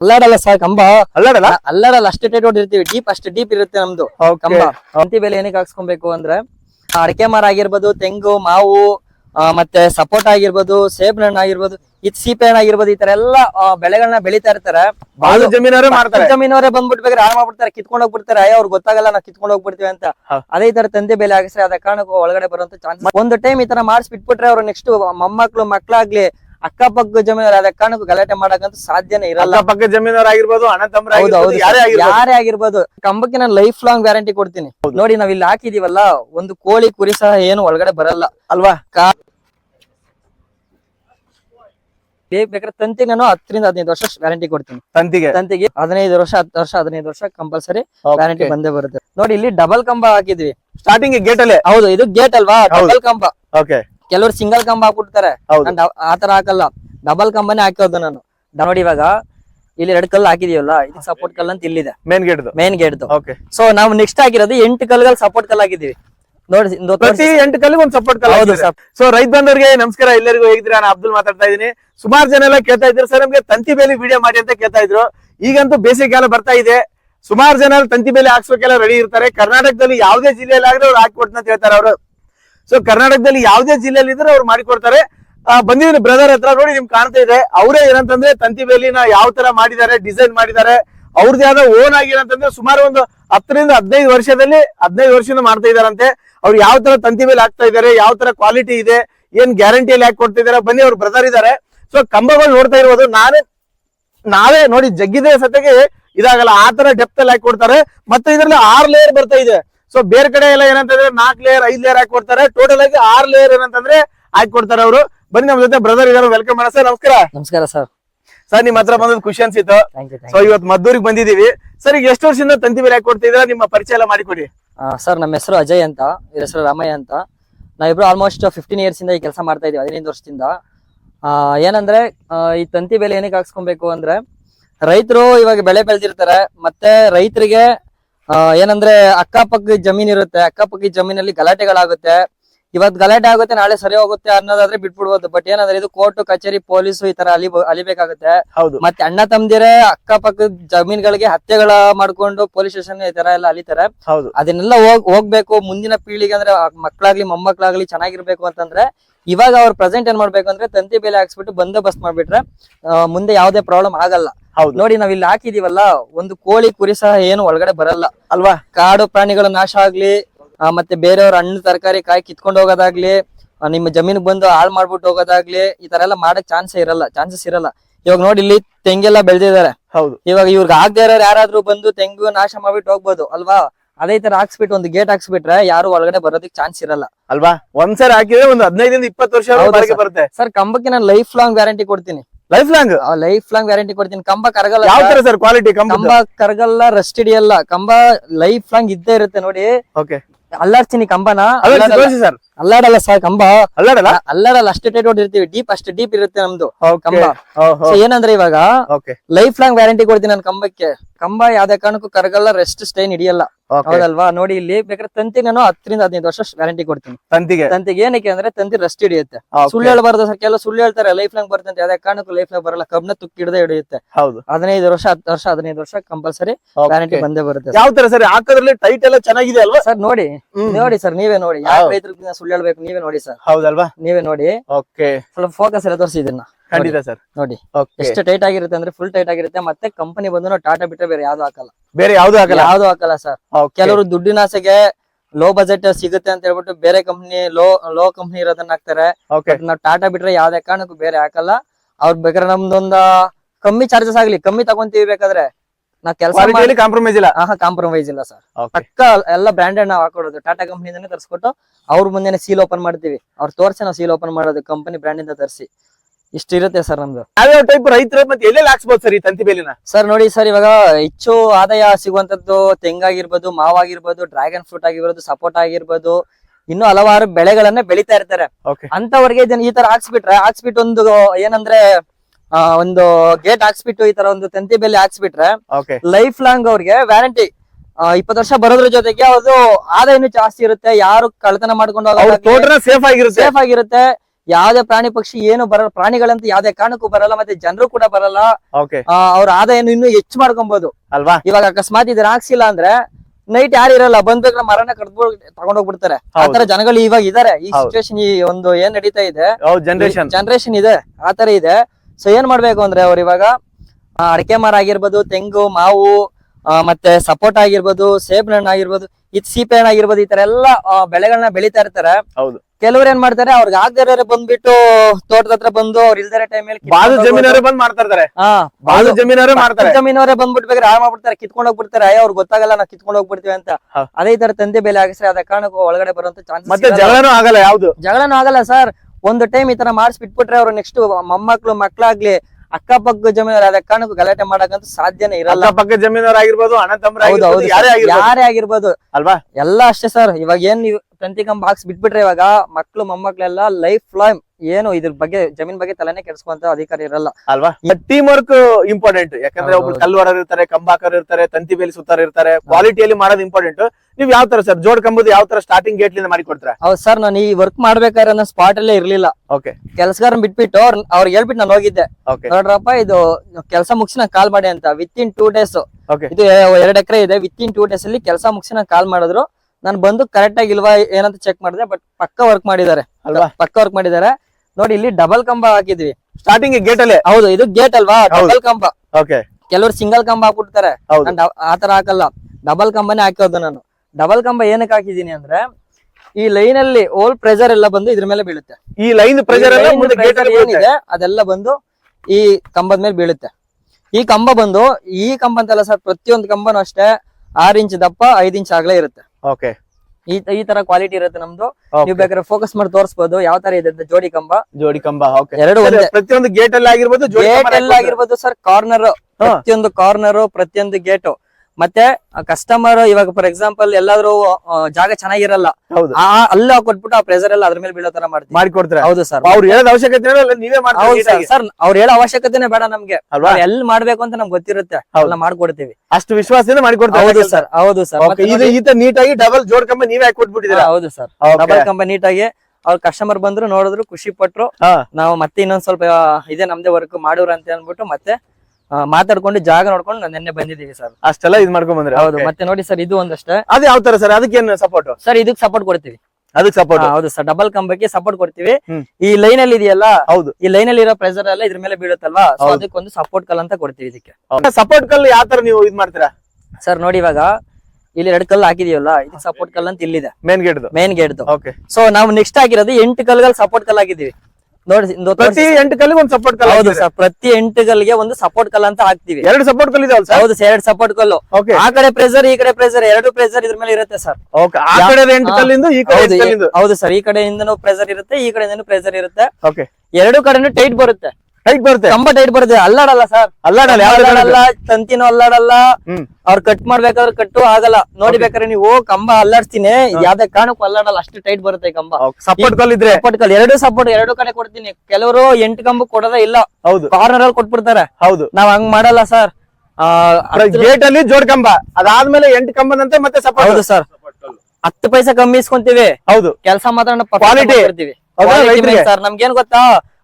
ಅಲ್ಲಾಡಲ್ಲ sir ಕಂಬ. ಅಲ್ಲಾಡಲ್ಲ? ಅಲ್ಲಾಡಲ್ಲ ಅಷ್ಟೇ ಟೈಟ್ ಹೊಡಿರ್ತೀವಿ ಡೀಪ್ ಅಷ್ಟು ಡೀಪ್ ಇರುತ್ತೆ ನಮ್ದು. ಕಂಬ. ಹಂತಿ ಬೆಲೆ ಏನಕ್ಕೆ ಹಾಕ್ಸ್ಕೊಬೇಕು ಅಂದ್ರೆ ಅಡಕೆ ಮರ ಆಗಿರ್ಬೋದು ತೆಂಗು ಮಾವು ಮತ್ತೆ ಸಪೋಟ ಆಗಿರ್ಬೋದು ಸೇಬ್ ಹಣ್ಣು ಆಗಿರ್ಬೋದು ಇದ್ ಸೀಪೆ ಹಣ್ಣು ಆಗಿರ್ಬೋದು ಈ ತರ ಎಲ್ಲಾ ಬೆಳೆಗಳನ್ನ ಬೆಳಿತಾ ಇರ್ತಾರೆ. ಜಮೀನವರೇ ಬಂದ್ಬಿಟ್ಟು ಬೇಕಾದ್ರೆ ಹಾಳು ಮಾಡ್ಬಿಡ್ತಾರೆ ಕಿತ್ಕೊಂಡ್ ಹೋಗ್ಬಿಡ್ತಾರೆ ಅಯ್ಯ ಅವ್ರಿಗೆ ಗೊತ್ತಾಗಲ್ಲ ನಾವು ಕಿತ್ಕೊಂಡು ಹೋಗ್ಬಿಡ್ತೀವಿ ಅಂತ. ಅದೇ ತರ ತಂದೆ ಬೆಲೆ ಆಗಿಸ್ರೆ ಅದ ಕಾರಣಕ್ಕೂ ಒಳಗಡೆ ಬರುವಂತ ಚಾನ್ಸ್ ಒಂದು ಟೈಮ್ ಈ ತರ ಮಾಡಿಸ್ಬಿಟ್ಬಿಟ್ರೆ ಅವ್ರು ನೆಕ್ಸ್ಟ್ ಮೊಮ್ಮಕ್ಳು ಮಕ್ಳಾಗ್ಲಿ ಅಕ್ಕಪಕ್ಕ ಜಮೀನವ್ರು ಅದ ಕಾರಣಕ್ಕೂ ಗಲಾಟೆ ಮಾಡಕಂತ ಸಾಧ್ಯನೇ ಇರಲ್ಲ. ಪಕ್ಕ ಜಮೀನವ್ರ ಆಗಿರ್ಬೋದು ಅಣ್ಣ ತಮ್ಮ ಹೌದು ಹೌದು ಯಾರೇ. ಆಗಿರ್ಬೋದು. ಯಾರೇ ಆಗಿರ್ಬೋದು. ಕಂಬಕ್ಕೆ ನಾನು ಲೈಫ್ ಲಾಂಗ್ ಗ್ಯಾರಂಟಿ ಕೊಡ್ತೀನಿ. ನೋಡಿ ನಾವ್ ಇಲ್ಲಿ ಹಾಕಿದೀವಲ್ಲ ಒಂದು ಕೋಳಿ ಕುರಿ ಸಹ ಏನು ಒಳಗಡೆ ಬರಲ್ಲ. ಅಲ್ವಾ? ಬೇಕಾದ್ರೆ ತಂತಿಗೆ ನಾನು ಹತ್ತರಿಂದ ಹದಿನೈದು ವರ್ಷ ಗ್ಯಾರಂಟಿ ಕೊಡ್ತೀನಿ. ತಂತಿಗೆ? ತಂತಿಗೆ ಹದಿನೈದು ವರ್ಷ ಹತ್ತು ವರ್ಷ ಹದಿನೈದು ವರ್ಷ ಕಂಪಲ್ಸರಿ ಗ್ಯಾರಂಟಿ ಬಂದೇ ಬರುತ್ತೆ. ನೋಡಿ ಇಲ್ಲಿ ಡಬಲ್ ಕಂಬ ಹಾಕಿದ್ವಿ. ಸ್ಟಾರ್ಟಿಂಗ್ ಗೇಟ್ ಅಲ್ಲೇ? ಹೌದು ಇದು ಗೇಟ್ ಅಲ್ವಾ? ಡಬಲ್ ಕಂಬ. ಓಕೆ ಕೆಲವರು ಸಿಂಗಲ್ ಕಂಬ ಹಾಕ್ಬಿಡ್ತಾರೆ. ಆತರ ನಾನ್ ಆ ತರ ಹಾಕಲ್ಲ. ಡಬಲ್ ಕಂಬನೇ ಹಾಕೋದು ನಾನು. ನೋಡಿ ಇವಾಗ ಇಲ್ಲಿ ಎರಡು ಕಲ್ಲು ಹಾಕಿದೀವಲ್ಲ ಇದು ಸಪೋರ್ಟ್ ಕಲ್ಲು ಅಂತ ಇಲ್ಲಿದೆ. Main gate main gate okay so ನಾವು ನೆಕ್ಸ್ಟ್ ಹಾಕಿರೋದು ಎಂಟು ಕಲ್ಗಳು ಸಪೋರ್ಟ್ ಕಲ್ ಹಾಕಿದೀವಿ ನೋಡಿ ಪ್ರತಿ. ಎಂಟು ಕಲ್ಲಿಗೆ ಒಂದು ಸಪೋರ್ಟ್ ಹೌದು ಸರ್. ಸೊ ರೈತ ಬಂದವರಿಗೆ ನಮಸ್ಕಾರ ಎಲ್ಲರಿಗೂ ಹೇಗಿದ್ರೆ ನಾನು ಅಬ್ದುಲ್ ಮಾತಾಡ್ತಾ ಇದ್ದೀನಿ. ಸುಮಾರು ಜನ ಎಲ್ಲ ಕೇಳ್ತಾ ಇದ್ರು ಸರ್ ನಮ್ಗೆ ತಂತಿ ಬೇಲಿ ವಿಡಿಯೋ ಮಾಡಿ ಅಂತ ಕೇಳ್ತಾ ಇದ್ರು. ಈಗಂತೂ ಬೇಸಿಗೆ ಕಾಲ ಬರ್ತಾ ಇದೆ. ಸುಮಾರು ಜನ ತಂತಿ ಬೇಲಿ ಹಾಕ್ಸೋಕೆಲ್ಲ ರೆಡಿ ಇರ್ತಾರೆ. ಕರ್ನಾಟಕದಲ್ಲಿ ಯಾವುದೇ ಜಿಲ್ಲೆಯಲ್ಲಿ ಆದ್ರೆ ಅವ್ರು ಹಾಕೊಡ್ತೀನಿ ಅಂತ ಹೇಳ್ತಾರೆ ಅವರು. ಸೊ ಕರ್ನಾಟಕದಲ್ಲಿ ಯಾವುದೇ ಜಿಲ್ಲೆಯಲ್ಲಿ ಇದ್ರೆ ಅವ್ರು ಮಾಡಿಕೊಡ್ತಾರೆ. ಬಂದಿದ್ದೀನಿ ಬ್ರದರ್ ಹತ್ರ, ನೋಡಿ ನಿಮ್ಗೆ ಕಾಣ್ತಾ ಇದೆ. ಅವರೇ ಏನಂತಂದ್ರೆ ತಂತಿ ಬೇಲಿನ ಯಾವ ತರ ಮಾಡಿದ್ದಾರೆ ಡಿಸೈನ್ ಮಾಡಿದ್ದಾರೆ, ಅವ್ರದ್ದೇ ಆದ ಓನ್ ಆಗಿ ಏನಂತಂದ್ರೆ ಸುಮಾರು ಒಂದು ಹತ್ತರಿಂದ ಹದಿನೈದು ವರ್ಷದಲ್ಲಿ, ಹದಿನೈದು ವರ್ಷದಿಂದ ಮಾಡ್ತಾ ಇದಾರಂತೆ ಅವ್ರು ಯಾವ ತರ ತಂತಿ ಬೇಲಿ ಹಾಕ್ತಾ ಇದಾರೆ ಯಾವ ತರ ಕ್ವಾಲಿಟಿ ಇದೆ, ಏನ್ ಗ್ಯಾರಂಟಿಯಲ್ಲಿ ಹಾಕಿ ಕೊಡ್ತಿದ್ದಾರೆ, ಬನ್ನಿ ಅವ್ರು ಬ್ರದರ್ ಇದಾರೆ ಸೊ ಕಂಬಗಳು ನೋಡ್ತಾ ಇರ್ಬೋದು. ನಾನೇ, ನಾವೇ ನೋಡಿ ಜಗ್ಗಿದ್ರೆ ಸತೆಗೆ ಇದಾಗಲ್ಲ. ಆ ತರ ಡೆಪ್ತ್ ಅಲ್ಲಿ ಹಾಕಿ ಕೊಡ್ತಾರೆ. ಮತ್ತೆ ಇದ್ರಲ್ಲಿ ಆರ್ ಲೇಯರ್ ಬರ್ತಾ ಇದೆ. ಸೊ ಬೇರೆ ಕಡೆ ಎಲ್ಲ ಏನಂತಂದ್ರೆ ನಾಲ್ಕು ಲೇಯರ್ ಐದ್ ಲೇಯರ್ ಹಾಕಿ ಕೊಡ್ತಾರೆ. ಟೋಟಲ್ ಆಗಿ ಆರ್ ಲೇಯರ್ ಏನಂತಂದ್ರೆ ಹಾಕಿ ಕೊಡ್ತಾರೆ ಅವರು. ಬನ್ನಿ ನಮ್ಮ ಜೊತೆ ಬ್ರದರ್ ಇದಾರೆ ವೆಲ್ಕಮ್ ಮಾಡ ಸರ್ ನಮಸ್ಕಾರ. ನಮಸ್ಕಾರ ಸರ್ ಸರ್ ನಿಮ್ ಹತ್ರ ಬಂದದ್ ಖುಷಿ ಅನ್ಸಿತ್ತು. ಸೊ ಇವತ್ತು ಮದ್ದೂರಿಗೆ ಬಂದಿದೀವಿ ಸರ್ ಈಗ ಎಷ್ಟು ವರ್ಷದಿಂದ ತಂತಿ ಬೇರೆ ಹಾಕಿ ಕೊಡ್ತಿದ್ರ ನಿಮ್ಮ ಪರಿಚಯ ಎಲ್ಲ ಮಾಡಿಕೊಡಿ ಸರ್ ನಮ್ಮ ಹೆಸರು ಅಜಯ್ ಅಂತ. ಇವ್ರ ಹೆಸರು ರಾಮಯ್ಯ ಅಂತ. ನಾವಿಬ್ರು ಆಲ್ಮೋಸ್ಟ್ ಫಿಫ್ಟೀನ್ ಇಯರ್ಸ್ ಇಂದ ಈ ಕೆಲಸ ಮಾಡ್ತಾ ಇದೀವಿ ಹದಿನೈದು ವರ್ಷದಿಂದ. ಆ, ಏನಂದ್ರೆ ಈ ತಂತಿ ಬೆಲೆ ಏನಕ್ಕೆ ಹಾಕ್ಸ್ಕೊಬೇಕು ಅಂದ್ರೆ ರೈತರು ಇವಾಗ ಬೆಳೆ ಬೆಳೆದಿರ್ತಾರೆ ಮತ್ತೆ ರೈತರಿಗೆ ಏನಂದ್ರೆ ಅಕ್ಕಪಕ್ಕ ಜಮೀನ್ ಇರುತ್ತೆ ಅಕ್ಕಪಕ್ಕ ಜಮೀನಲ್ಲಿ ಗಲಾಟೆಗಳಾಗುತ್ತೆ. ಇವತ್ ಗಲಾಟೆ ಆಗುತ್ತೆ ನಾಳೆ ಸರಿ ಹೋಗುತ್ತೆ ಅನ್ನೋದಾದ್ರೆ ಬಿಟ್ಬಿಡ್ಬೋದು. ಬಟ್ ಏನಂದ್ರೆ ಇದು ಕೋರ್ಟ್ ಕಚೇರಿ ಪೊಲೀಸು ಈ ತರ ಅಲಿ ಅಲಿಬೇಕಾಗುತ್ತೆ. ಹೌದು. ಮತ್ತೆ ಅಣ್ಣ ತಮ್ದಿರೇ ಅಕ್ಕಪಕ್ಕ ಜಮೀನ್ಗಳಿಗೆ ಹತ್ಯೆಗಳ ಮಾಡ್ಕೊಂಡು ಪೊಲೀಸ್ ಸ್ಟೇಷನ್ ಈ ತರ ಎಲ್ಲ ಅಲಿತಾರೆ. ಹೌದು. ಅದನ್ನೆಲ್ಲ ಹೋಗ್ ಹೋಗ್ಬೇಕು. ಮುಂದಿನ ಪೀಳಿಗೆ ಅಂದ್ರೆ ಮಕ್ಕಳಾಗ್ಲಿ ಮಕ್ಳಾಗ್ಲಿ ಮೊಮ್ಮಕ್ಳಾಗ್ಲಿ ಚೆನ್ನಾಗಿರ್ಬೇಕು ಅಂತಂದ್ರೆ ಇವಾಗ ಅವ್ರ ಪ್ರೆಸೆಂಟ್ ಏನ್ ಮಾಡ್ಬೇಕು ಅಂದ್ರೆ ತಂತಿ ಬೇಲೆ ಹಾಕ್ಸ್ಬಿಟ್ಟು ಬಂದೋಬಸ್ತ್ ಮಾಡ್ಬಿಟ್ರೆ ಮುಂದೆ ಯಾವ್ದೇ ಪ್ರಾಬ್ಲಮ್ ಆಗಲ್ಲ. ಹೌದು. ನೋಡಿ ನಾವ್ ಇಲ್ಲಿ ಹಾಕಿದೀವಲ್ಲ ಒಂದು ಕೋಳಿ ಕುರಿ ಸಹ ಏನು ಒಳಗಡೆ ಬರಲ್ಲ. ಅಲ್ವಾ? ಕಾಡು ಪ್ರಾಣಿಗಳ ನಾಶ ಆಗ್ಲಿ ಆ, ಮತ್ತೆ ಬೇರೆಯವ್ರ ಹಣ್ಣು ತರಕಾರಿ ಕಾಯಿ ಕಿತ್ಕೊಂಡು ಹೋಗೋದಾಗ್ಲಿ ಆ, ನಿಮ್ಮ ಜಮೀನು ಬಂದು ಹಾಳು ಮಾಡ್ಬಿಟ್ಟು ಹೋಗೋದಾಗ್ಲಿ ಈ ತರ ಎಲ್ಲ ಮಾಡಕ್ ಚಾನ್ಸ್ ಇರಲ್ಲ ಚಾನ್ಸಸ್ ಇರಲ್ಲ. ಇವಾಗ ನೋಡಿ ಇಲ್ಲಿ ತೆಂಗೆಲ್ಲ ಬೆಳೆದಿದ್ದಾರೆ ಹೌದು. ಇವಾಗ ಇವ್ರಿಗೆ ಆಗದೆ ಇರೋರು ಯಾರಾದ್ರೂ ಬಂದು ತೆಂಗು ನಾಶ ಮಾಡ್ಬಿಟ್ಟು ಹೋಗ್ಬೋದು ಅಲ್ವಾ? ಅದೇ ತರ ಹಾಕ್ಸ್ಬಿಟ್ಟು ಒಂದು ಗೇಟ್ ಹಾಕ್ಸ್ಬಿಟ್ರೆ ಯಾರು ಒಳಗಡೆ ಬರೋದಕ್ಕೆ ಚಾನ್ಸ್ ಇರಲ್ಲ. ಅಲ್ವಾ? ಒಂದ್ಸರಿ ಹಾಕಿದ್ರೆ ಒಂದು ಹದಿನೈದಿಂದ ಇಪ್ಪತ್ತು ವರ್ಷ ಹೌದು ಬಾಳಿಕೆ sir. ಬರುತ್ತೆ. ಸರ್ ಕಂಬಕ್ಕೆ ನಾನು ಲೈಫ್ ಲಾಂಗ್ ಗ್ಯಾರಂಟಿ ಕೊಡ್ತೀನಿ. Life long life long warranty ಕೊಡ್ತೀನಿ ಕಂಬ ಕರಗಲ್ಲ ಯಾವ sir. ತರ ಸರ್ ಕ್ವಾಲಿಟಿ ಕಂಬ ಕಂಬ ಕರಗಲ್ಲ ರಸ್ಟ್ ಹಿಡಿಯಲ್ಲ ಕಂಬ ಲೈಫ್ ಲಾಂಗ್ ಇದ್ದೇ ಇರುತ್ತೆ ನೋಡಿ ಓಕೆ ಅಲ್ಲಾಡ್ತೀನಿ ಕಂಬನ ಸರ್ ಅಲ್ಲಾಡಲ್ಲ ಸರ್ ಕಂಬ. ಅಲ್ಲಾಡಲ್ಲ? ಅಲ್ಲಾಡಲ್ಲ ಅಷ್ಟೇ ಟೈಟ್ ಹೊಡಿರ್ತೀವಿ ಡೀಪ್ ಅಷ್ಟು ಡೀಪ್ ಇರುತ್ತೆ ನಮ್ದು ಕಂಬ. ಏನಂದ್ರೆ ಇವಾಗ ಲೈಫ್ ಲಾಂಗ್ ವ್ಯಾರಂಟಿ ಕೊಡ್ತೀನಿ ನಾನು ಕಂಬಕ್ಕೆ. ಕಂಬ ಯಾವ್ದೇ ಕಾರಣಕ್ಕೂ ಕರಗಲ್ಲ ರೆಸ್ಟ್ ಸ್ಟೈನ್ ಹಿಡಿಯಲ್ಲ. ಹೌದಲ್ವಾ? ನೋಡಿ ಇಲ್ಲಿ ಬೇಕಾದ್ರೆ ತಂತಿ ನಾನು ಹತ್ತರಿಂದ ಹದಿನೈದು ವರ್ಷ ವ್ಯಾರಂಟಿ ಕೊಡ್ತೀನಿ. ತಂತಿಗೆ? ತಂತಿಗೆ ಏನಕ್ಕೆ ಅಂದ್ರೆ ತಂತಿ ರಸ್ಟ್ ಹಿಡಿಯುತ್ತೆ. ಸುಳ್ಳು ಹೇಳ್ಬಾರ್ದು ಸರ್ ಕೆಲವು ಸುಳ್ಳು ಹೇಳ್ತಾರೆ ಲೈಫ್ ಲಾಂಗ್ ಬರುತ್ತೆ ಅಂತ. ಯಾವ್ದೇ ಕಾರಣಕ್ಕೂ ಲೈಫ್ ಲಾಂಗ್ ಬರಲ್ಲ. ಕಬ್ನ ತುಕ್ಕಿ ಹಿಡದೆ ಹಿಡಿಯುತ್ತೆ. ಹೌದು. ಹದಿನೈದು ವರ್ಷ ಹತ್ತು ವರ್ಷ ಹದಿನೈದು ವರ್ಷ ಕಂಪಲ್ಸರಿ ವ್ಯಾರಂಟಿ ಬಂದೇ ಬರುತ್ತೆ ಯಾವ ತರ ಸರ್ ಹಾಕೋದ್ರಲ್ಲಿ ಟೈಟ್ ಎಲ್ಲ ಚೆನ್ನಾಗಿದೆ ಅಲ್ವಾ? ಸರ್ ನೋಡಿ. ನೋಡಿ ಸರ್ ನೀವೇ ನೋಡಿ. ಯಾವ ರೈತರ ರೈತರಿಗೆ ಸುಳ್ಳು ಹೇಳ್ಬೇಕು. ನೀವೇ ನೋಡಿ ಸರ್. ಹೌದಲ್ವಾ? ನೀವೇ ನೋಡಿ. ಓಕೆ. ಸ್ವಲ್ಪ ಫೋಕಸ್ ಎಲ್ಲ ತೋರಿಸಿ ಇದನ್ನ. ಖಂಡಿತ ಸರ್. ನೋಡಿ. ಎಷ್ಟು ಟೈಟ್ ಆಗಿರುತ್ತೆ ಅಂದ್ರೆ ಫುಲ್ ಟೈಟ್ ಆಗಿರುತ್ತೆ. ಮತ್ತೆ ಕಂಪನಿ ಬಂದು ನಾವು ಟಾಟಾ ಬಿಟ್ರೆ ಬೇರೆ ಯಾವ್ದು ಹಾಕಲ್ಲ. ಬೇರೆ ಯಾವ್ದು ಹಾಕಲ್ಲ? ಯಾವ್ದು ಹಾಕಲ್ಲ ಸರ್. ಕೆಲವರು ದುಡ್ಡಿನ ಆಸೆಗೆ ಲೋ ಬಜೆಟ್ ಸಿಗುತ್ತೆ ಅಂತ ಹೇಳ್ಬಿಟ್ಟು ಬೇರೆ ಕಂಪ್ನಿ ಲೋ ಲೋ ಕಂಪ್ನಿ ಇರೋದನ್ನ ಹಾಕ್ತಾರೆ. ನಾವು ಟಾಟಾ ಬಿಟ್ರೆ ಯಾವ್ದೇ ಕಾರಣಕ್ಕೂ ಬೇರೆ ಹಾಕಲ್ಲ. ಅವ್ರು ಬೇಕಾದ್ರೆ ನಮ್ದೊಂದ ಕಮ್ಮಿ ಚಾರ್ಜಸ್ ಆಗ್ಲಿ. ಕಮ್ಮಿ ತಗೊಂತೀವಿ ಬೇಕಾದ್ರೆ. ನಾವ್ ಕೆಲಸ ಕಾಂಪ್ರಮೈಸ್ ಇಲ್ಲ. ಹಾ ಕಾಂಪ್ರಮೈಸ್ ಇಲ್ಲ ಸರ್ ಪಕ್ಕ ಎಲ್ಲ ಬ್ರಾಂಡೆಡ್ ನಾವು ಹಾಕೊಡೋದು. ಟಾಟಾ ಕಂಪ್ನಿಯಿಂದನೇ ತರಿಸ್ಕೊಟ್ಟು ಅವ್ರ ಮುಂದೆನೆ ಸೀಲ್ ಓಪನ್ ಮಾಡ್ತೀವಿ. ಅವ್ರು ತೋರ್ಸಿ ನಾವು ಸೀಲ್ ಓಪನ್ ಮಾಡೋದು ಕಂಪನಿ ಬ್ರ್ಯಾಂಡ್ ಇಂದ ತರಿಸಿ. ಇಷ್ಟಿರುತ್ತೆ ಸರ್ ನಮ್ದು. ಯಾವ್ಯಾವ ಟೈಪ್ ರೈತರ ಮತ್ತೆ ಎಲ್ಲೆಲ್ಲಿ ಹಾಕ್ಸ್ಬೋದು ಸರ್ ಈ ತಂತಿ ಬೇಲಿನ? ಸರ್ ನೋಡಿ ಸರ್ ಇವಾಗ ಹೆಚ್ಚು ಆದಾಯ ಸಿಗುವಂತದ್ದು ತೆಂಗಾಗಿರ್ಬೋದು ಮಾವಾಗಿರ್ಬೋದು ಡ್ರ್ಯಾಗನ್ ಫ್ರೂಟ್ ಆಗಿರ್ಬೋದು ಸಪೋರ್ಟ್ ಆಗಿರ್ಬೋದು ಇನ್ನು ಹಲವಾರು ಬೆಳೆಗಳನ್ನ ಬೆಳಿತಾ ಇರ್ತಾರೆ. ಅಂತವರಿಗೆ ಇದನ್ನ ಈ ತರ ಹಾಕ್ಸ್ಬಿಟ್ರೆ ಹಾಕ್ಸ್ಬಿಟ್ಟು ಒಂದು ಏನಂದ್ರೆ ಒಂದು ಗೇಟ್ ಹಾಕ್ಸ್ಬಿಟ್ಟು ಈ ತರ ಒಂದು ತಂತಿ ಬೆಲೆ ಹಾಕ್ಸ್ಬಿಟ್ರೆ ಲೈಫ್ ಲಾಂಗ್ ಅವ್ರಿಗೆ ವ್ಯಾರಂಟಿ ಇಪ್ಪತ್ ವರ್ಷ ಬರೋದ್ರ ಜೊತೆಗೆ ಅದು ಆದಾಯನು ಜಾಸ್ತಿ ಇರುತ್ತೆ. ಯಾರು ಕಳ್ತನ ಮಾಡ್ಕೊಂಡು ಸೇಫ್ ಆಗಿರುತ್ತೆ. ಸೇಫ್ ಆಗಿರುತ್ತೆ. ಯಾವ್ದೇ ಪ್ರಾಣಿ ಪಕ್ಷಿ ಏನು ಬರಲ್ಲ ಪ್ರಾಣಿಗಳಂತ ಯಾವ್ದೇ ಕಾರಣಕ್ಕೂ ಬರಲ್ಲ ಮತ್ತೆ ಜನರು ಕೂಡ ಬರಲ್ಲ. ಅವ್ರ ಆದಾಯ ಇನ್ನೂ ಹೆಚ್ಚು ಮಾಡ್ಕೊಬಹುದು ಅಲ್ವಾ? ಇವಾಗ ಅಕಸ್ಮಾತ್ ಇದನ್ನ ಹಾಕ್ಸಿಲ್ಲ ಅಂದ್ರೆ ನೈಟ್ ಯಾರು ಇರಲ್ಲ ಬಂದ್ಬೇಕಾದ್ರೆ ಮರನ ಕಡ್ದು ತಗೊಂಡೋಗ್ಬಿಡ್ತಾರೆ. ಆತರ ಜನಗಳು ಇವಾಗ ಇದಾರೆ. ಈ. ಸಿಚುವೇಶನ್ ಈ ಒಂದು ಏನ್ ನಡೀತಾ ಇದೆ? ಜನರೇಷನ್ ಇದೆ. ಆತರ ಇದೆ. ಸೊ ಏನ್ ಮಾಡ್ಬೇಕು ಅಂದ್ರೆ ಅವ್ರು ಇವಾಗ ಅಡಿಕೆ ಮರ ಆಗಿರ್ಬೋದು ತೆಂಗು ಮಾವು ಮತ್ತೆ ಸಪೋಟ ಆಗಿರ್ಬೋದು ಸೇಬ್ ಹಣ್ಣು ಆಗಿರ್ಬೋದು ಇದ್ ಸೀಪೆ ಹಣ್ಣು ಆಗಿರ್ಬೋದು ಈ ತರ ಎಲ್ಲಾ ಬೆಳೆಗಳನ್ನ ಬೆಳಿತಾ ಇರ್ತಾರೆ. ಹೌದು. ಕೆಲವ್ರು ಏನ್ ಮಾಡ್ತಾರೆ ಅವ್ರಿಗೆ ಆಗದಾರ ಬಂದ್ಬಿಟ್ಟು ತೋಟದ ಹತ್ರ ಬಂದು ಅವ್ರು ಇಲ್ದೇ ಟೈಮಲ್ಲಿ ಬಾಜು ಜಮೀನವರೇ ಬಂದ್ ಮಾಡ್ತಾರೆ ಇರ್ತಾರೆ. ಹಾ. ಬಾಜು ಜಮೀನವರೇ ಮಾಡ್ತಾರೆ. ಜಮೀನವರೇ ಬಂದ್ಬಿಟ್ಟು ಬೇಕಾದ್ರೆ ಹಾಳು ಮಾಡ್ಬಿಡ್ತಾರೆ ಕಿತ್ಕೊಂಡ್ ಹೋಗ್ಬಿಡ್ತಾರೆ ಅಯ್ಯೋ ಅವ್ರಿಗೆ ಗೊತ್ತಾಗಲ್ಲ ನಾವು ಕಿತ್ಕೊಂಡು ಹೋಗ್ಬಿಡ್ತೀವಿ ಅಂತ. ಅದೇ ತರ ತಂದೆ ಬೆಲೆ ಆಗಿಸ್ರೆ ಅದ ಕಾರಣಕ್ಕೂ ಒಳಗಡೆ ಬರುವಂತ ಮತ್ತೆ ಚಾನ್ಸಸ್ ಜಗಳನೂ ಆಗಲ್ಲ ಯಾವ್ದು? ಜಗಳನೂ ಆಗಲ್ಲ ಸರ್. ಒಂದು ಟೈಮ್ ಈ ತರ ಮಾಡಿಸ್ಬಿಟ್ಬಿಟ್ರೆ ಅವ್ರು ನೆಕ್ಸ್ಟ್ ಮೊಮ್ಮಕ್ಳು ಮಕ್ಳಾಗ್ಲಿ ಅಕ್ಕಪಕ್ಕ ಜಮೀನವ್ರು ಅದ ಕಾರಣಕ್ಕೂ ಗಲಾಟೆ ಮಾಡಕಂತ ಸಾಧ್ಯನೇ ಇರಲ್ಲ. ಪಕ್ಕ ಜಮೀನವ್ರ ಆಗಿರ್ಬೋದು ಅಣ್ಣ ಹೌದು ಯಾರೇ ಆಗಿರ್ಬೋದು. ಅಲ್ವಾ? ಎಲ್ಲ ಅಷ್ಟೇ ಸರ್. ಇವಾಗ ಏನ್ ನೀವು ತಂತಿ ಕಂಬ ಹಾಕ್ಸ್ ಬಿಟ್ಬಿಟ್ರೆ ಇವಾಗ ಮಕ್ಳು ಮೊಮ್ಮಕ್ಳೆಲ್ಲ ಲೈಫ್ ಲಾಂಗ್ ಏನು ಇದ್ರ ಬಗ್ಗೆ ಜಮೀನ್ ಬಗ್ಗೆ ತಲೆನೇ ಕೆಡ್ಸ್ಕೊಂತ ಅಧಿಕಾರಿ ಇರಲ್ಲ. ಅಲ್ವಾ? ಟೀಮ್ ವರ್ಕ್ ಇಂಪಾರ್ಟೆಂಟ್ ಯಾಕಂದ್ರೆ ಒಬ್ರು. ಕಲ್ಲು ಇರ್ತಾರೆ ಕಂಬಾಕರ್ ಇರ್ತಾರೆ ತಂತಿ ಬೇಲಿ ಸುತ್ತಾರ ಇರ್ತಾರೆ ಕ್ವಾಲಿಟಿಯಲ್ಲಿ ಮಾಡೋದು ಇಂಪಾರ್ಟೆಂಟ್ ನೀವ್ ಯಾವ ತರ ಸರ್ ಜೋಡ್ ಕಂಬದು ಯಾವ ತರ ಸ್ಟಾರ್ಟಿಂಗ್ ಗೇಟ್ ಲಿಂದ ಮಾಡಿ ಕೊಡ್ತಾರೆ? ಹೌದ್ ಸರ್ ನಾನು ಈ ವರ್ಕ್ ಮಾಡ್ಬೇಕಾದ್ರೆ ನಾನು ಸ್ಪಾಟ್ ಅಲ್ಲೇ ಇರ್ಲಿಲ್ಲ. ಓಕೆ ಕೆಲಸಗಾರ ಬಿಟ್ಬಿಟ್ಟು ಅವ್ರ ಅವ್ರ ಹೇಳ್ಬಿಟ್ಟು ನಾನು ಹೋಗಿದ್ದೆ. ನೋಡ್ರಪ್ಪ ಇದು ಕೆಲಸ ಮುಗಿಸಿ ನಾನು ಕಾಲ್ ಮಾಡಿ ಅಂತ. Within two days okay ಇದು ಎರಡ್ ಎಕರೆ ಇದೆ. ವಿತ್ ಇನ್ ಟೂ ಡೇಸ್ ಅಲ್ಲಿ ಕೆಲಸ ಮುಗಿಸಿ ನಾನು ಕಾಲ್ ಮಾಡಿದ್ರು. ನಾನು ಬಂದು ಕರೆಕ್ಟ್ ಆಗಿ ಇಲ್ವಾ ಏನಂತ ಚೆಕ್ ಮಾಡಿದೆ ಬಟ್ ಪಕ್ಕ ವರ್ಕ್ ಮಾಡಿದ್ದಾರೆ. ಅಲ್ವಾ? ಪಕ್ಕ ವರ್ಕ್ ಮಾಡಿದ್ದಾರೆ. ನೋಡಿ ಇಲ್ಲಿ ಡಬಲ್ ಕಂಬ ಹಾಕಿದ್ವಿ. ಸ್ಟಾರ್ಟಿಂಗ್ ಗೇಟ್ ಅಲ್ಲೇ? ಹೌದು ಇದು ಗೇಟ್ ಅಲ್ವಾ? ಡಬಲ್ ಕಂಬ. ಓಕೆ ಕೆಲವರು ಸಿಂಗಲ್ ಕಂಬ ಹಾಕ್ಬಿಡ್ತಾರೆ. ಆತರ ಹಾಕಲ್ಲ. ಡಬಲ್ ಕಂಬನೇ ಹಾಕೋದು ನಾನು. ಡಬಲ್ ಕಂಬ ಏನಕ್ಕೆ ಹಾಕಿದೀನಿ ಅಂದ್ರೆ ಈ ಲೈನ್ ಅಲ್ಲಿ ಓಲ್ ಪ್ರೆಷರ್ ಎಲ್ಲ ಬಂದು ಇದ್ರ ಮೇಲೆ ಬೀಳುತ್ತೆ. ಈ ಲೈನ್ ಪ್ರೆಷರ್. ಏನಿದೆ ಅದೆಲ್ಲ ಬಂದು ಈ ಕಂಬದ ಮೇಲೆ ಬೀಳುತ್ತೆ. ಈ ಕಂಬ ಬಂದು ಈ ಕಂಬ ಅಂತಲ್ಲ ಸರ್ ಪ್ರತಿಯೊಂದು ಕಂಬನೂ ಅಷ್ಟೇ ಆರ್ ಇಂಚ್ ದಪ್ಪ ಐದ್ ಇಂಚ್ ಆಗ್ಲೇ ಇರುತ್ತೆ. ಓಕೆ ಈ ಈ ತರ ಕ್ವಾಲಿಟಿ ಇರುತ್ತೆ ನಮ್ದು. ನೀವು ಬೇಕಾದ್ರೆ ಫೋಕಸ್ ಮಾಡಿ ತೋರಿಸಬಹುದು ಯಾವ ತರ ಇದೆ ಅಂತ. ಜೋಡಿ ಕಂಬ. ಜೋಡಿ ಕಂಬ ಎರಡು ಪ್ರತಿಯೊಂದು ಗೇಟ್ ಅಲ್ಲಿ ಆಗಿರ್ಬೋದು ಗೇಟ್ ಅಲ್ಲಿ ಆಗಿರ್ಬೋದು ಸರ್ ಕಾರ್ನರ್ ಪ್ರತಿಯೊಂದು ಕಾರ್ನರ್ ಪ್ರತಿಯೊಂದು ಗೇಟ್ ಮತ್ತೆ ಕಸ್ಟಮರ್ ಇವಾಗ ಫಾರ್ ಎಕ್ಸಾಂಪಲ್ ಎಲ್ಲಾದ್ರೂ ಜಾಗ ಚೆನ್ನಾಗಿರಲ್ಲ ಹೌದು. ಆ ಅಲ್ಲ ಕೊಟ್ಬಿಟ್ಟು ಆ ಪ್ರೆಸರ್ ಎಲ್ಲ ಅದ್ರ ಮೇಲೆ ಬೀಳೋ ತರ ಮಾಡ್ತೀವಿ. ಮಾಡಿ ಕೊಡ್ತೀರಾ ಹೌದು ಸರ್. ಅವ್ರು ಹೇಳೋ ಅವಶ್ಯಕತೆ ನೀವೇ ಸರ್. ಅವ್ರು ಹೇಳೋ ಅವಶ್ಯಕತೆನೆ ಬೇಡ ನಮ್ಗೆ. ಅಲ್ವಾ? ಎಲ್ಲಿ ಮಾಡ್ಬೇಕು ಅಂತ ನಮ್ಗೆ ಗೊತ್ತಿರುತ್ತೆ. ಅವ್ರನ್ನ ಮಾಡ್ಕೊಡ್ತೀವಿ. ಅಷ್ಟು ವಿಶ್ವಾಸದಿಂದ ಮಾಡಿ ಕೊಡ್ತಾರೆ ಹೌದು ಸರ್. ಹೌದು ಸರ್. ಓಕೆ ಇದು ಈತ ನೀಟಾಗಿ ಡಬಲ್ ಜೋಡ್ ಕಂಬ ನೀವೇ ಹಾಕೊಟ್ಬಿಟ್ಟಿದ್ರೆ ಹೌದು ಸರ್. ಡಬಲ್ ಕಂಬ ನೀಟಾಗಿ ಅವ್ರ ಕಸ್ಟಮರ್ ಬಂದ್ರು ನೋಡಿದ್ರು ಖುಷಿ ಪಟ್ರು. ನಾವು ಮತ್ತೆ ಇನ್ನೊಂದ್ ಸ್ವಲ್ಪ ಇದೆ ನಮ್ದೇ ವರ್ಕ್ ಮಾಡೋರು ಅಂತ ಅನ್ಬಿಟ್ಟು ಮತ್ತೆ ಮಾತಾಡ್ಕೊಂಡು ಜಾಗ ನೋಡ್ಕೊಂಡು ನಾನು ನಿನ್ನೆ ಬಂದಿದ್ದೀವಿ ಸರ್ ಅಷ್ಟೆಲ್ಲ ಇದ್ ಮಾಡ್ಕೊಂಡ್ ಬಂದ್ರೆ? ಹೌದು ಮತ್ತೆ ನೋಡಿ ಸರ್ ಇದು ಒಂದಷ್ಟೇ. ಅದು ಯಾವ ತರ ಸರ್ ಅದಕ್ಕೇನು ಸಪೋರ್ಟ್ ಸರ್ ಇದಕ್ ಸಪೋರ್ಟ್ ಕೊಡ್ತೀವಿ. ಅದಕ್ಕೆ ಸಪೋರ್ಟ್ ಹೌದು ಸರ್ ಡಬಲ್ ಕಂಬಕ್ಕೆ ಸಪೋರ್ಟ್ ಕೊಡ್ತೀವಿ. ಈ ಲೈನ್ ಅಲ್ಲಿ ಇದೆಯಲ್ಲ ಹೌದು. ಈ ಲೈನ್ ಅಲ್ಲಿ ಇರೋ ಪ್ರೆಸರ್ ಎಲ್ಲ ಇದ್ರ ಮೇಲೆ ಬೀಳುತ್ತಲ್ವಾ? ಅದಕ್ಕೆ ಒಂದು ಅದಕ್ಕೊಂದು ಸಪೋರ್ಟ್ ಕಲ್ ಅಂತ ಕೊಡ್ತೀವಿ ಇದಕ್ಕೆ. ಸಪೋರ್ಟ್ ಕಲ್ಲು ಯಾವ ತರ ನೀವು ಇದ್ ಮಾಡ್ತೀರಾ? ಸರ್ ನೋಡಿ ಇವಾಗ ಇಲ್ಲಿ ಎರಡು ಕಲ್ಲು ಹಾಕಿದೀವಲ್ಲ ಇದು ಸಪೋರ್ಟ್ ಕಲ್ ಅಂತ ಇಲ್ಲಿದೆ. Main gate main gate okay so ನಾವು ನೆಕ್ಸ್ಟ್ ಹಾಕಿರೋದು ಎಂಟು ಕಲ್ಗಳು ಸಪೋರ್ಟ್ ಕಲ್ ಹಾಕಿದೀವಿ ನೋಡಿ ಪ್ರತಿ ಎಂಟು ಕಲ್ಲಿಗೆ ಒಂದು ಸಪೋರ್ಟ್ ಕಲ್ ಹೌದು ಸರ್ ಪ್ರತಿ ಎಂಟು ಕಲ್ಗೆ ಒಂದು ಸಪೋರ್ಟ್ ಕಲ್ ಅಂತ ಹಾಕ್ತಿವಿ. ಎರಡು ಸಪೋರ್ಟ್ ಕಲ್ ಇದಾವಲ್ಲ ಹೌದು ಸರ್ ಎರಡು ಸಪೋರ್ಟ್ ಕಲ್ಲು. ಆ ಕಡೆ ಪ್ರೆಸರ್ ಈ ಕಡೆ ಪ್ರೆಸರ್ ಎರಡು ಪ್ರೆಸರ್ ಇದ್ರ ಮೇಲೆ ಇರುತ್ತೆ ಸರ್. ಓಕೆ ಆ ಕಡೆ ಎಂಟು. ಕಲ್ಲಿಂದ ಈ ಕಡೆ ಹೌದು ಸರ್ ಈ ಕಡೆಯಿಂದನೂ ಪ್ರೆಸರ್ ಇರುತ್ತೆ ಈ ಕಡೆಯಿಂದನೂ ಪ್ರೆಸರ್ ಇರುತ್ತೆ. ಓಕೆ ಎರಡು ಕಡೆನೂ ಟೈಟ್ ಬರುತ್ತೆ. ಹೈಟ್ ಬರುತ್ತೆ. ಕಂಬ ಟೈಟ್ ಬರುತ್ತೆ. ಅಲ್ಲಾಡಲ್ಲ ಸರ್ ಅಲ್ಲಾಡಲ್ಲ ಅಲ್ಲಾಡಲ್ಲ ತಂತಿನೂ ಅಲ್ಲಾಡಲ್ಲ. ಅವ್ರು ಕಟ್ ಮಾಡ್ಬೇಕಾದ್ರೆ ಕಟ್ಟು ಆಗಲ್ಲ. ನೋಡಿ ಬೇಕಾದ್ರೆ ನೀವು ಕಂಬ ಅಲ್ಲಾಡ್ತೀನಿ ಯಾವ್ದೇ ಕಾರಣಕ್ಕೂ ಅಲ್ಲಾಡಲ್ಲ. ಅಷ್ಟು ಟೈಟ್ ಬರುತ್ತೆ ಕಂಬ. ಸಪೋರ್ಟ್ ಕಲ್ ಇದ್ರೆ? ಸಪೋರ್ಟ್ ಕಲ್ ಎರಡು ಸಪೋರ್ಟ್ ಎರಡು ಕಡೆ ಕೊಡ್ತೀನಿ. ಕೆಲವರು ಎಂಟು ಕಂಬ ಕೊಡೋದೇ ಇಲ್ಲ. ಹೌದು. ಕಾರ್ನರ್ ಅಲ್ಲಿ ಕೊಟ್ಬಿಡ್ತಾರೆ. ಹೌದು. ನಾವ್ ಹಂಗ್ ಮಾಡಲ್ಲ ಸರ್ ಗೇಟ್ ಅಲ್ಲಿ ಜೋಡ್ ಕಂಬ. ಅದಾದ್ಮೇಲೆ ಎಂಟು ಕಂಬದಂತೆ ಮತ್ತೆ ಸಪೋರ್ಟ್ ಹೌದು ಸರ್ ಹತ್ತು ಪೈಸೆ ಕಮ್ಮಿ ಇಸ್ಕೊಂತೀವಿ. ಹೌದು. ಕೆಲಸ ಮಾತ್ರ ಕ್ವಾಲಿಟಿ ಹೌದಾ, ಸರ್ ನಮ್ಗೇನ್ ಗೊತ್ತಾ?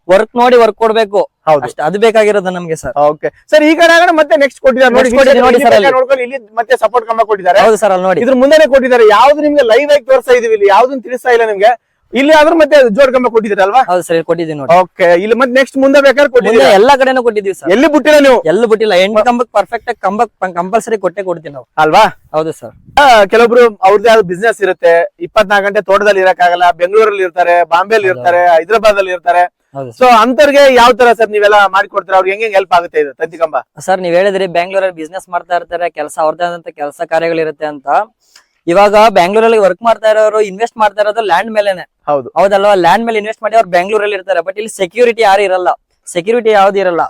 ವರ್ಕ್ ನೋಡಿ ವರ್ಕ್ ಕೊಡ್ಬೇಕು. ಹೌದು. ಅಷ್ಟೇ ಅದು ಬೇಕಾಗಿರೋದು ನಮ್ಗೆ ಸರ್. ಓಕೆ ಸರ್ ಈ ಕಡೆ ಆಗಣ ಮತ್ತೆ ನೆಕ್ಸ್ಟ್ ಕೊಟ್ಟಿದ್ದಾರೆ ನೋಡಿ. Next ಕೊಟ್ಟಿದ್ದಾರೆ ನೋಡಿ ಇಲ್ಲಿ ಮತ್ತೆ ಸಪೋರ್ಟ್ ಕಂಬ ಕೊಟ್ಟಿದ್ದಾರೆ. ಹೌದು ಸರ್ ಅಲ್ಲಿ ನೋಡಿ. ಇದ್ರ ಮುಂದೆ ಕೊಟ್ಟಿದ್ದಾರೆ. ಯಾವ್ದು ನಿಮ್ಗೆ ಲೈವ್ ಆಗಿ ತೋರಿಸ್ತಾ ಇದೀವಿ ಇಲ್ಲಿ ಯಾವ್ದನ್ನ ತಿಳಿಸ್ತಾ ಇಲ್ಲ ನಿಮ್ಗೆ. ಇಲ್ಲಿ ಆದ್ರೂ ಮತ್ತೆ ಜೋಡ್ ಕಂಬ ಕೊಟ್ಟಿದ್ದಾರೆ ಅಲ್ವಾ? ಹೌದು ಸರ್ ಇಲ್ಲಿ ಕೊಟ್ಟಿದ್ದೀವಿ ನೋಡಿ. ಓಕೆ ಇಲ್ಲಿ ಮತ್ತೆ ನೆಕ್ಸ್ಟ್ ಮುಂದೆ ಬೇಕಾದ್ರೆ ಕೊಟ್ಟಿದ್ದೀವಿ ಎಲ್ಲಾ ಕಡೆನೂ ಕೊಟ್ಟಿದ್ದೀವಿ ಸರ್. ಎಲ್ಲಿ ಬಿಟ್ಟಿಲ್ಲ ನೀವು? ಎಲ್ಲಿ ಬಿಟ್ಟಿಲ್ಲ. ಎಂಟು ಕಂಬಕ್ ಪರ್ಫೆಕ್ಟ್ ಆಗಿ ಕಂಬಕ್ ಕಂಪಲ್ಸರಿ ಕೊಟ್ಟೆ ಕೊಡ್ತೀವಿ ನಾವು. ಅಲ್ವಾ? ಹೌದು ಸರ್. ಕೆಲವೊಬ್ರು ಅವ್ರದೇ ಆದ ಬಿಸ್ನೆಸ್ ಇರುತ್ತೆ. ಇಪ್ಪತ್ನಾಲ್ಕು ಗಂಟೆ ತೋಟದಲ್ಲಿ ಇರಕ್ಕಾಗಲ್ಲ. ಬೆಂಗಳೂರಲ್ಲಿ ಇರ್ತಾರೆ ಬಾಂಬೆಲಿ ಇರ್ತಾರೆ ಹೈದರಾಬಾದ್ ಅಲ್ಲಿ ಇರ್ತಾರೆ. ಸೊ ಅಂತರ್ಗೆ ಯಾವ ತರ ಸರ್ ನೀವೆಲ್ಲ ಮಾಡಿಕೊಡ್ತೀರಾ? ಅವ್ರಿಗೆ ಹೆಂಗೆ ಹೆಲ್ಪ್ ಆಗುತ್ತೆ ಇದು? ತಂತಿ ಕಂಬ? ಸರ್ ನೀವ್ ಹೇಳಿದ್ರಿ ಬ್ಯಾಂಗ್ಳೂರಲ್ಲಿ ಬಿಸ್ನೆಸ್ ಮಾಡ್ತಾ ಇರ್ತಾರೆ ಕೆಲಸ ಅವ್ರದೇ ಆದಂತ ಕೆಲಸ ಕಾರ್ಯಗಳಿರುತ್ತೆ ಅಂತ. ಇವಾಗ ಬ್ಯಾಂಗ್ಳೂರಲ್ಲಿ ವರ್ಕ್ ಮಾಡ್ತಾ ಇರೋರು ಇನ್ವೆಸ್ಟ್ ಮಾಡ್ತಾ ಇರೋದು ಲ್ಯಾಂಡ್ ಮೇಲೆನೆ. ಹೌದು. ಹೌದಲ್ವಾ? ಲ್ಯಾಂಡ್ ಮೇಲೆ ಇನ್ವೆಸ್ಟ್ ಮಾಡಿ ಅವ್ರು ಬ್ಯಾಂಗ್ಳೂರಲ್ಲಿ ಇರ್ತಾರೆ. ಬಟ್ ಇಲ್ಲಿ ಸೆಕ್ಯೂರಿಟಿ ಯಾರು ಇರಲ್ಲ. ಸೆಕ್ಯೂರಿಟಿ ಯಾವ್ದು ಇರಲ್ಲ.